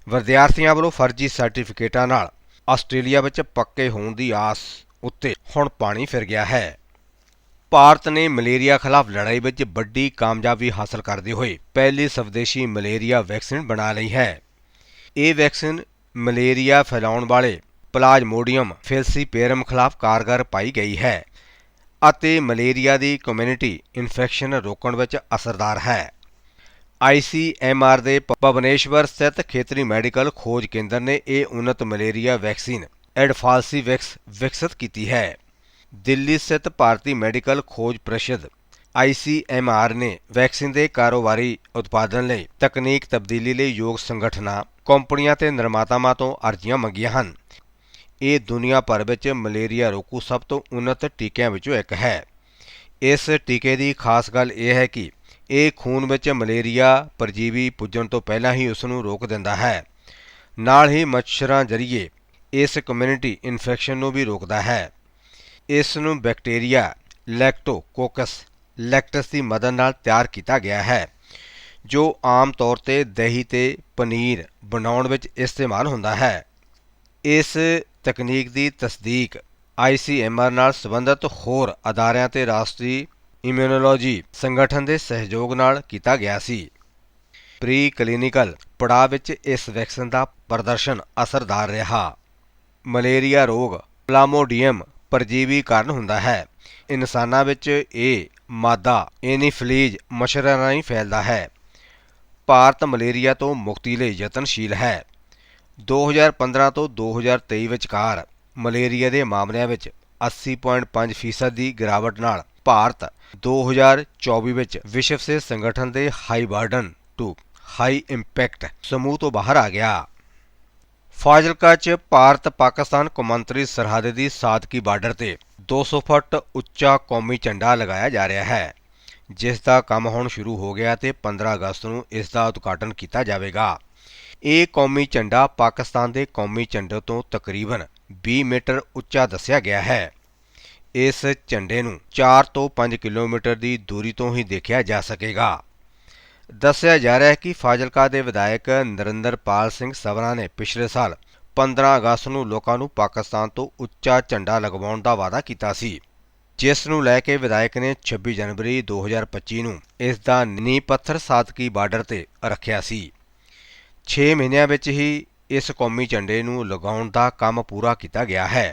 ਵਿਦਿਆਰਥੀਆਂ ਵੱਲੋਂ ਫਰਜ਼ੀ ਸਰਟੀਫਿਕੇਟਾਂ ਨਾਲ ਆਸਟ੍ਰੇਲੀਆ ਵਿੱਚ ਪੱਕੇ ਹੋਣ ਦੀ ਆਸ ਉੱਤੇ ਹੁਣ ਪਾਣੀ ਫਿਰ ਗਿਆ ਹੈ। ਭਾਰਤ ਨੇ ਮਲੇਰੀਆ ਖਿਲਾਫ ਲੜਾਈ ਵਿੱਚ ਵੱਡੀ ਕਾਮਯਾਬੀ ਹਾਸਲ ਕਰਦੇ ਹੋਏ ਪਹਿਲੀ ਸਵਦੇਸ਼ੀ ਮਲੇਰੀਆ ਵੈਕਸੀਨ ਬਣਾ ਲਈ ਹੈ। ਇਹ ਵੈਕਸੀਨ ਮਲੇਰੀਆ ਫੈਲਾਉਣ ਵਾਲੇ ਪਲਾਜ਼ਮੋਡੀਅਮ ਫਿਲਸੀਪੇਰਮ ਖਿਲਾਫ ਕਾਰਗਰ ਪਾਈ ਗਈ ਹੈ ਅਤੇ ਮਲੇਰੀਆ ਦੀ ਕਮਿਊਨਿਟੀ ਇਨਫੈਕਸ਼ਨ ਰੋਕਣ ਵਿੱਚ ਅਸਰਦਾਰ ਹੈ। ICMR ਦੇ ਭ- ਸਥਿਤ ਖੇਤਰੀ ਮੈਡੀਕਲ ਖੋਜ ਕੇਂਦਰ ਨੇ ਇਹ ਉન્નਤ ਮਲੇਰੀਆ ਵੈਕਸੀਨ ਐਡਫਾਲਸੀਵੈਕਸ ਵਿਕਸਿਤ ਕੀਤੀ ਹੈ। ਦਿੱਲੀ ਸਥਿਤ ਭਾਰਤੀ ਮੈਡੀਕਲ ਖੋਜ ਪ੍ਰੀਸ਼ਦ ICMR ਨੇ ਵੈਕਸੀਨ ਦੇ ਕਾਰੋਬਾਰੀ ਉਤਪਾਦਨ ਲਈ ਤਕਨੀਕ ਤਬਦੀਲੀ ਲਈ ਯੋਗ ਸੰਗਠਨਾਂ, ਕੰਪਨੀਆਂ ਤੇ ਨਿਰਮਾਤਾਵਾਂ ਤੋਂ ਅਰਜ਼ੀਆਂ ਮੰਗੀਆਂ ਹਨ। ਇਹ ਦੁਨੀਆ ਭਰ ਵਿੱਚ ਮਲੇਰੀਆ ਰੋਕੂ ਸਭ ਤੋਂ ਉન્નਤ ਟੀਕਿਆਂ ਵਿੱਚੋਂ ਇੱਕ ਹੈ। ਇਸ ਟੀਕੇ ਦੀ ਖਾਸ ਗੱਲ ਇਹ ਹੈ ਕਿ ਇਹ ਖੂਨ ਵਿੱਚ ਮਲੇਰੀਆ ਪਰਜੀਵੀ ਪੁੱਜਣ ਤੋਂ ਪਹਿਲਾਂ ਹੀ ਉਸ ਨੂੰ ਰੋਕ ਦਿੰਦਾ ਹੈ। ਨਾਲ ਹੀ ਮੱਛਰਾਂ ਜ਼ਰੀਏ ਇਸ ਕਮਿਊਨਿਟੀ ਇਨਫੈਕਸ਼ਨ ਨੂੰ ਵੀ ਰੋਕਦਾ ਹੈ। ਇਸ ਨੂੰ ਬੈਕਟੀਰੀਆ, ਲੈਕਟੋਕੋਕਸ ਲੈਕਟਸ ਦੀ ਮਦਦ ਨਾਲ ਤਿਆਰ ਕੀਤਾ ਗਿਆ ਹੈ, ਜੋ ਆਮ ਤੌਰ ਤੇ ਦਹੀਂ ਤੇ ਪਨੀਰ ਬਣਾਉਣ ਵਿੱਚ ਇਸਤੇਮਾਲ ਹੁੰਦਾ ਹੈ। ਇਸ ਤਕਨੀਕ ਦੀ ਤਸਦੀਕ ICMR ਨਾਲ ਸੰਬੰਧਿਤ ਹੋਰ ਅਦਾਰਿਆਂ ਤੇ ਰਾਸ਼ਟਰੀ ਇਮਿਊਨੋਲੋਜੀ ਸੰਗਠਨ ਦੇ ਸਹਿਯੋਗ ਨਾਲ ਕੀਤਾ ਗਿਆ ਸੀ। ਪ੍ਰੀ ਕਲੀਨਿਕਲ ਪੜਾਅ ਵਿੱਚ ਇਸ ਵੈਕਸੀਨ ਦਾ ਪ੍ਰਦਰਸ਼ਨ ਅਸਰਦਾਰ ਰਿਹਾ। ਮਲੇਰੀਆ ਰੋਗ ਪਲਾਮੋਡੀਅਮ ਪਰਜੀਵੀ ਕਾਰਨ ਹੁੰਦਾ ਹੈ। ਇਨਸਾਨਾਂ ਵਿੱਚ ਇਹ ਮਾਦਾ ਐਨੀਫਲੀਜ਼ ਮੱਛਰਾਂ ਰਾਹੀਂ ਫੈਲਦਾ ਹੈ। ਭਾਰਤ ਮਲੇਰੀਆ ਤੋਂ ਮੁਕਤੀ ਲਈ ਯਤਨਸ਼ੀਲ ਹੈ। 2015 ਤੋਂ 2023 ਵਿਚਕਾਰ ਮਲੇਰੀਆ ਦੇ ਮਾਮਲਿਆਂ ਵਿੱਚ 80.5% ਫੀਸਦ ਦੀ ਗਿਰਾਵਟ ਨਾਲ ਭਾਰਤ 2024 ਵਿੱਚ ਵਿਸ਼ਵ ਸਿਹਤ ਸੰਗਠਨ ਦੇ high burden to high impact ਸਮੂਹ ਤੋਂ ਬਾਹਰ ਆ ਗਿਆ। ਫਾਜ਼ਿਲਕਾ 'ਚ ਭਾਰਤ ਪਾਕਿਸਤਾਨ ਕੌਮਾਂਤਰੀ ਸਰਹੱਦ ਦੀ ਸਾਦਕੀ ਬਾਰਡਰ ਤੇ 200 ਫੁੱਟ ਉੱਚਾ ਕੌਮੀ ਝੰਡਾ ਲਗਾਇਆ ਜਾ ਰਿਹਾ ਹੈ ਜਿਸ ਦਾ ਕੰਮ ਹੁਣ ਸ਼ੁਰੂ ਹੋ ਗਿਆ ਤੇ 15 ਅਗਸਤ ਨੂੰ ਇਸ ਦਾ ਉਦਘਾਟਨ ਕੀਤਾ ਜਾਵੇਗਾ। ਇਹ ਕੌਮੀ ਝੰਡਾ ਪਾਕਿਸਤਾਨ ਦੇ ਕੌਮੀ ਝੰਡੇ ਤੋਂ ਤਕਰੀਬਨ 20 ਮੀਟਰ ਉੱਚਾ ਦੱਸਿਆ ਗਿਆ ਹੈ। ਇਸ ਝੰਡੇ ਨੂੰ 4 ਤੋਂ 5 ਕਿਲੋਮੀਟਰ ਦੀ ਦੂਰੀ ਤੋਂ ਹੀ ਦੇਖਿਆ ਜਾ ਸਕੇਗਾ। ਦੱਸਿਆ ਜਾ ਰਿਹਾ ਹੈ ਕਿ ਫਾਜ਼ਿਲਕਾ ਦੇ ਵਿਧਾਇਕ ਨਰਿੰਦਰਪਾਲ ਸਿੰਘ ਸਵਰਾ ਨੇ ਪਿਛਲੇ ਸਾਲ 15 ਅਗਸਤ ਨੂੰ ਲੋਕਾਂ ਨੂੰ ਪਾਕਿਸਤਾਨ ਤੋਂ ਉੱਚਾ ਝੰਡਾ ਲਗਵਾਉਣ ਦਾ ਵਾਅਦਾ ਕੀਤਾ ਸੀ, ਜਿਸ ਨੂੰ ਲੈ ਕੇ ਵਿਧਾਇਕ ਨੇ 26 ਜਨਵਰੀ 2025 ਨੂੰ ਇਸ ਦਾ ਨੀਂਹ ਪੱਥਰ ਸਾਦਕੀ ਬਾਰਡਰ ਤੇ ਰੱਖਿਆ ਸੀ। 6 ਮਹੀਨਿਆਂ ਵਿੱਚ ਹੀ ਇਸ ਕੌਮੀ ਝੰਡੇ ਨੂੰ ਲਗਾਉਣ ਦਾ ਕੰਮ ਪੂਰਾ ਕੀਤਾ ਗਿਆ ਹੈ।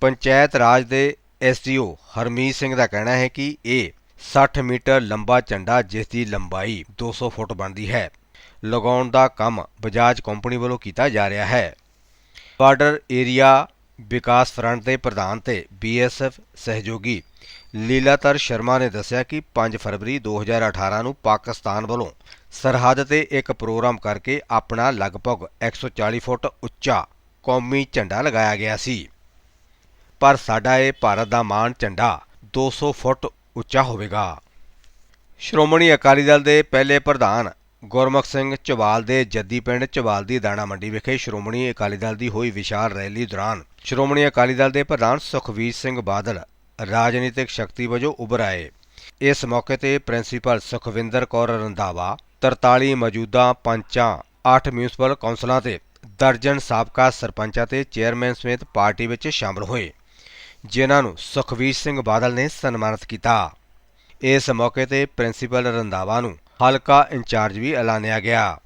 ਪੰਚਾਇਤ ਰਾਜ ਦੇ ਐਸਡੀਓ ਹਰਮੀਤ ਸਿੰਘ ਦਾ ਕਹਿਣਾ ਹੈ ਕਿ ਇਹ 60 ਮੀਟਰ ਲੰਬਾ ਝੰਡਾ ਜਿਸ ਦੀ ਲੰਬਾਈ 200 ਫੁੱਟ ਬਣਦੀ ਹੈ। ਲਗਾਉਣ ਦਾ ਕੰਮ ਬਜਾਜ ਕੰਪਨੀ ਵੱਲੋਂ ਕੀਤਾ ਜਾ ਰਿਹਾ ਹੈ। ਬਾਰਡਰ ਏਰੀਆ ਵਿਕਾਸ ਫਰੰਟ ਦੇ ਪ੍ਰਧਾਨ ਤੇ ਬੀਐਸਐਫ ਸਹਿਯੋਗੀ ਲੀਲਾਤਰ ਸ਼ਰਮਾ ਨੇ ਦੱਸਿਆ ਕਿ 5 ਫਰਵਰੀ 2018 ਨੂੰ ਪਾਕਿਸਤਾਨ ਵੱਲੋਂ ਸਰਹੱਦ ਤੇ ਇੱਕ ਪ੍ਰੋਗਰਾਮ ਕਰਕੇ ਆਪਣਾ ਲਗਭਗ 140 ਫੁੱਟ ਉੱਚਾ ਕੌਮੀ ਝੰਡਾ ਲਗਾਇਆ ਗਿਆ ਸੀ। ਪਰ ਸਾਡਾ ਇਹ ਭਾਰਤ ਦਾ ਮਾਣ ਝੰਡਾ 200 ਫੁੱਟ ਉੱਚਾ ਹੋਵੇਗਾ। ਸ਼੍ਰੋਮਣੀ ਅਕਾਲੀ ਦਲ ਦੇ ਪਹਿਲੇ ਪ੍ਰਧਾਨ ਗੁਰਮੁਖ ਸਿੰਘ ਝਬਾਲ ਦੇ ਜੱਦੀ ਪਿੰਡ ਝਬਾਲ ਦੀ ਦਾਣਾ ਮੰਡੀ ਵਿਖੇ ਸ਼੍ਰੋਮਣੀ ਅਕਾਲੀ ਦਲ ਦੀ ਹੋਈ ਵਿਸ਼ਾਲ ਰੈਲੀ ਦੌਰਾਨ ਸ਼੍ਰੋਮਣੀ ਅਕਾਲੀ ਦਲ ਦੇ ਪ੍ਰਧਾਨ ਸੁਖਵੀਰ ਸਿੰਘ ਬਾਦਲ ਰਾਜਨੀਤਿਕ ਸ਼ਕਤੀ ਵਜੋਂ ਉੱਭਰ ਆਏ। ਇਸ ਮੌਕੇ ਤੇ ਪ੍ਰਿੰਸੀਪਲ ਸੁਖਵਿੰਦਰ ਕੌਰ ਰੰਧਾਵਾ 43 ਮੌਜੂਦਾ ਪੰਚਾਂ 8 ਮਿਊਨਿਸਪਲ ਕੌਂਸਲਾਂ ਤੇ ਦਰਜਨ ਸਾਬਕਾ ਸਰਪੰਚਾਂ ਤੇ ਚੇਅਰਮੈਨ ਸਮੇਤ ਪਾਰਟੀ ਵਿੱਚ ਸ਼ਾਮਲ ਹੋਏ, ਜਿਨ੍ਹਾਂ ਨੂੰ ਸੁਖਵੀਰ ਸਿੰਘ ਬਾਦਲ ਨੇ ਸਨਮਾਨਿਤ ਕੀਤਾ। ਇਸ ਮੌਕੇ ਤੇ ਪ੍ਰਿੰਸੀਪਲ ਰੰਧਾਵਾ ਨੂੰ ਹਲਕਾ ਇੰਚਾਰਜ ਵੀ ਐਲਾਨਿਆ ਗਿਆ।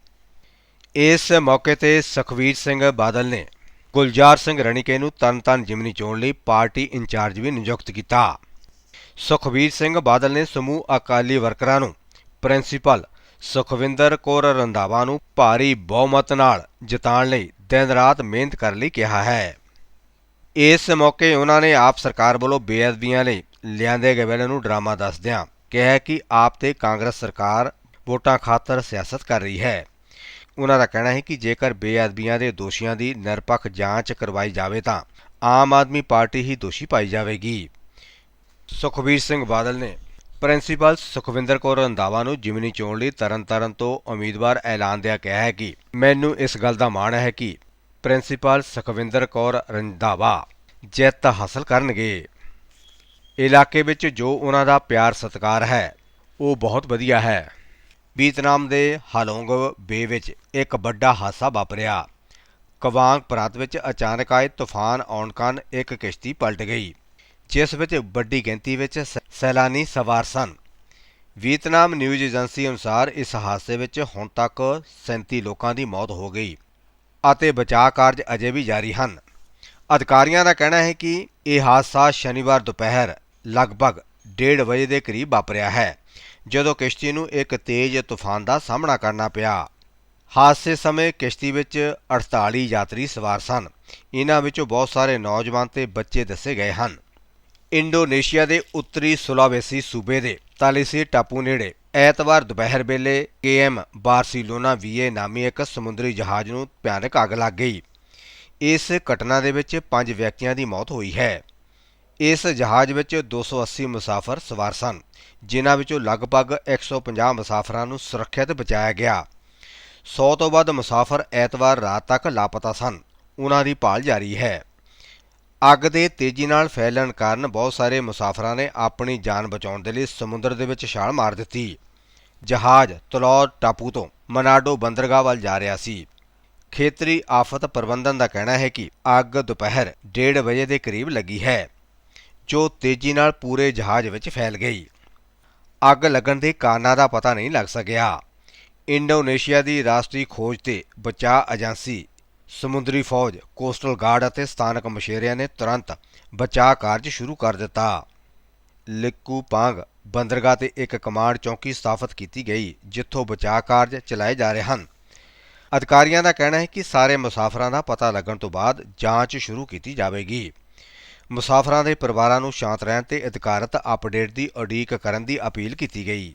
ਇਸ ਮੌਕੇ ਤੇ ਸੁਖਵੀਰ ਸਿੰਘ ਬਾਦਲ ਨੇ ਗੁਲਜ਼ਾਰ ਸਿੰਘ ਰਣੀਕੇ ਨੂੰ ਤਰਨਤਾਰਨ ਜਿਮਨੀ ਚੋਣ ਲਈ ਪਾਰਟੀ ਇੰਚਾਰਜ ਵੀ ਨਿਯੁਕਤ ਕੀਤਾ। ਸੁਖਬੀਰ ਸਿੰਘ ਬਾਦਲ ਨੇ ਸਮੂਹ ਅਕਾਲੀ ਵਰਕਰਾਂ ਨੂੰ ਪ੍ਰਿੰਸੀਪਲ ਸੁਖਵਿੰਦਰ ਕੌਰ ਰੰਧਾਵਾ ਨੂੰ ਭਾਰੀ ਬਹੁਮਤ ਨਾਲ ਜਿਤਾਉਣ ਲਈ ਦਿਨ ਰਾਤ ਮਿਹਨਤ ਕਰਨ ਲਈ ਕਿਹਾ ਹੈ। ਇਸ ਮੌਕੇ ਉਹਨਾਂ ਨੇ ਆਪ ਸਰਕਾਰ ਵੱਲੋਂ ਬੇਅਦਬੀਆਂ ਲਈ ਲਿਆਂਦੇ ਗਏ ਬਿੱਲ ਨੂੰ ਡਰਾਮਾ ਦੱਸਦਿਆਂ ਕਿਹਾ ਕਿ ਆਪ ਤੇ ਕਾਂਗਰਸ ਸਰਕਾਰ ਵੋਟਾਂ ਖਾਤਰ ਸਿਆਸਤ ਕਰ ਰਹੀ ਹੈ। ਉਹਨਾਂ ਦਾ ਕਹਿਣਾ ਹੈ ਕਿ ਜੇਕਰ ਬੇਅਦਬੀਆਂ ਦੇ ਦੋਸ਼ੀਆਂ ਦੀ ਨਿਰਪੱਖ ਜਾਂਚ ਕਰਵਾਈ ਜਾਵੇ ਤਾਂ ਆਮ ਆਦਮੀ ਪਾਰਟੀ ਹੀ ਦੋਸ਼ੀ ਪਾਈ ਜਾਵੇਗੀ। ਸੁਖਬੀਰ ਸਿੰਘ ਬਾਦਲ ਨੇ ਪ੍ਰਿੰਸੀਪਲ ਸੁਖਵਿੰਦਰ ਕੌਰ ਰੰਧਾਵਾ ਨੂੰ ਜਿਮਨੀ ਚੋਣ ਲਈ ਤਰਨਤਾਰਨ ਤੋਂ ਉਮੀਦਵਾਰ ਐਲਾਨ ਦਿਆ ਕਿਹਾ ਹੈ ਕਿ ਮੈਨੂੰ ਇਸ ਗੱਲ ਦਾ ਮਾਣ ਹੈ ਕਿ ਪ੍ਰਿੰਸੀਪਲ ਸੁਖਵਿੰਦਰ ਕੌਰ ਰੰਧਾਵਾ ਜਿੱਤ ਹਾਸਲ ਕਰਨਗੇ। ਇਲਾਕੇ ਵਿੱਚ ਜੋ ਉਹਨਾਂ ਦਾ ਪਿਆਰ ਸਤਿਕਾਰ ਹੈ, ਉਹ ਬਹੁਤ ਵਧੀਆ ਹੈ। ਵੀਤਨਾਮ ਦੇ ਹਾਲੋਂਗ ਬੇ ਵਿੱਚ ਇੱਕ ਵੱਡਾ ਹਾਦਸਾ ਵਾਪਰਿਆ। ਕਵਾਂਗ ਪ੍ਰਾਂਤ ਵਿੱਚ ਅਚਾਨਕ ਆਏ ਤੂਫਾਨ ਆਉਣ ਕਾਰਨ ਇੱਕ ਕਿਸ਼ਤੀ ਪਲਟ ਗਈ, ਜਿਸ ਵਿੱਚ ਵੱਡੀ ਗਿਣਤੀ ਵਿੱਚ ਸ- ਸੈਲਾਨੀ ਸਵਾਰ ਸਨ। ਵੀਤਨਾਮ ਨਿਊਜ਼ ਏਜੰਸੀ ਅਨੁਸਾਰ ਇਸ ਹਾਦਸੇ ਵਿੱਚ ਹੁਣ ਤੱਕ 37 ਲੋਕਾਂ ਦੀ ਮੌਤ ਹੋ ਗਈ ਅਤੇ ਬਚਾਅ ਕਾਰਜ ਅਜੇ ਵੀ ਜਾਰੀ ਹਨ। ਅਧਿਕਾਰੀਆਂ ਦਾ ਕਹਿਣਾ ਹੈ ਕਿ ਇਹ ਹਾਦਸਾ ਸ਼ਨੀਵਾਰ ਦੁਪਹਿਰ ਲਗਭਗ 1:30 ਵਜੇ ਦੇ ਕਰੀਬ ਵਾਪਰਿਆ ਹੈ। ਜਦੋਂ ਕਿਸ਼ਤੀ ਨੂੰ ਇੱਕ ਤੇਜ਼ ਤੂਫਾਨ ਦਾ ਸਾਹਮਣਾ ਕਰਨਾ ਪਿਆ। ਹਾਦਸੇ ਸਮੇਂ ਕਿਸ਼ਤੀ ਵਿੱਚ 48 ਯਾਤਰੀ ਸਵਾਰ ਸਨ। ਇਹਨਾਂ ਵਿੱਚੋਂ ਬਹੁਤ ਸਾਰੇ ਨੌਜਵਾਨ ਤੇ ਬੱਚੇ ਦੱਸੇ ਗਏ ਹਨ। ਇੰਡੋਨੇਸ਼ੀਆ ਦੇ ਉੱਤਰੀ ਸੁਲਾਵੇਸੀ ਸੂਬੇ ਦੇ ਤਾਲਿਸੀ ਟਾਪੂ ਨੇੜੇ ਐਤਵਾਰ ਦੁਪਹਿਰ ਵੇਲੇ ਕੇਐਮ ਬਾਰਸੀਲੋਨਾ ਵੀਏ ਨਾਮੀ ਇੱਕ ਸਮੁੰਦਰੀ ਜਹਾਜ਼ ਨੂੰ ਭਿਆਨਕ ਅੱਗ ਲੱਗ ਗਈ। ਇਸ ਘਟਨਾ ਦੇ ਵਿੱਚ 5 ਵਿਅਕਤੀਆਂ ਦੀ ਮੌਤ ਹੋਈ ਹੈ। ਇਸ ਜਹਾਜ਼ ਵਿੱਚ 280 ਮੁਸਾਫਰ ਸਵਾਰ ਸਨ, ਜਿਨ੍ਹਾਂ ਵਿੱਚੋਂ ਲਗਭਗ 150 ਮੁਸਾਫਰਾਂ ਨੂੰ ਸੁਰੱਖਿਅਤ ਬਚਾਇਆ ਗਿਆ। 100 ਤੋਂ ਵੱਧ ਮੁਸਾਫਰ ਐਤਵਾਰ ਰਾਤ ਤੱਕ ਲਾਪਤਾ ਸਨ। ਉਹਨਾਂ ਦੀ ਭਾਲ ਜਾਰੀ ਹੈ। ਅੱਗ ਦੇ ਤੇਜ਼ੀ ਨਾਲ ਫੈਲਣ ਕਾਰਨ ਬਹੁਤ ਸਾਰੇ ਮੁਸਾਫਰਾਂ ਨੇ ਆਪਣੀ ਜਾਨ ਬਚਾਉਣ ਦੇ ਲਈ ਸਮੁੰਦਰ ਦੇ ਵਿੱਚ ਛਾਲ ਮਾਰ ਦਿੱਤੀ। ਜਹਾਜ਼ ਤਲੌਰ ਟਾਪੂ ਤੋਂ ਮਨਾਡੋ ਬੰਦਰਗਾਹ ਵੱਲ ਜਾ ਰਿਹਾ ਸੀ। ਖੇਤਰੀ ਆਫਤ ਪ੍ਰਬੰਧਨ ਦਾ ਕਹਿਣਾ ਹੈ ਕਿ ਅੱਗ ਦੁਪਹਿਰ 1:30 ਵਜੇ ਦੇ ਕਰੀਬ ਲੱਗੀ ਹੈ। ਜੋ ਤੇਜ਼ੀ ਨਾਲ ਪੂਰੇ ਜਹਾਜ਼ ਵਿੱਚ ਫੈਲ ਗਈ। ਅੱਗ ਲੱਗਣ ਦੇ ਕਾਰਨਾਂ ਦਾ ਪਤਾ ਨਹੀਂ ਲੱਗ ਸਕਿਆ। ਇੰਡੋਨੇਸ਼ੀਆ ਦੀ ਰਾਸ਼ਟਰੀ ਖੋਜ ਤੇ ਬਚਾਅ ਏਜੰਸੀ ਸਮੁੰਦਰੀ ਫੌਜ, ਕੋਸਟਲ ਗਾਰਡ ਅਤੇ ਸਥਾਨਕ ਮਛੇਰਿਆਂ ਨੇ ਤੁਰੰਤ ਬਚਾਅ ਕਾਰਜ ਸ਼ੁਰੂ ਕਰ ਦਿੱਤਾ। ਲਿੱਕੂ ਪਾਂਗ ਬੰਦਰਗਾਹ ਤੇ ਇੱਕ ਕਮਾਂਡ ਚੌਕੀ ਸਥਾਪਿਤ ਕੀਤੀ ਗਈ, ਜਿੱਥੋਂ ਬਚਾਅ ਕਾਰਜ ਚਲਾਏ ਜਾ ਰਹੇ ਹਨ। ਅਧਿਕਾਰੀਆਂ ਦਾ ਕਹਿਣਾ ਹੈ ਕਿ ਸਾਰੇ ਮੁਸਾਫਰਾਂ ਦਾ ਪਤਾ ਲੱਗਣ ਤੋਂ ਬਾਅਦ ਜਾਂਚ ਸ਼ੁਰੂ ਕੀਤੀ ਜਾਵੇਗੀ। ਮੁਸਾਫਰਾਂ ਦੇ ਪਰਿਵਾਰਾਂ ਨੂੰ ਸ਼ਾਂਤ ਰਹਿਣ ਤੇ ਅਧਿਕਾਰਤ ਅਪਡੇਟ ਦੀ ਉਡੀਕ ਕਰਨ ਦੀ ਅਪੀਲ ਕੀਤੀ ਗਈ।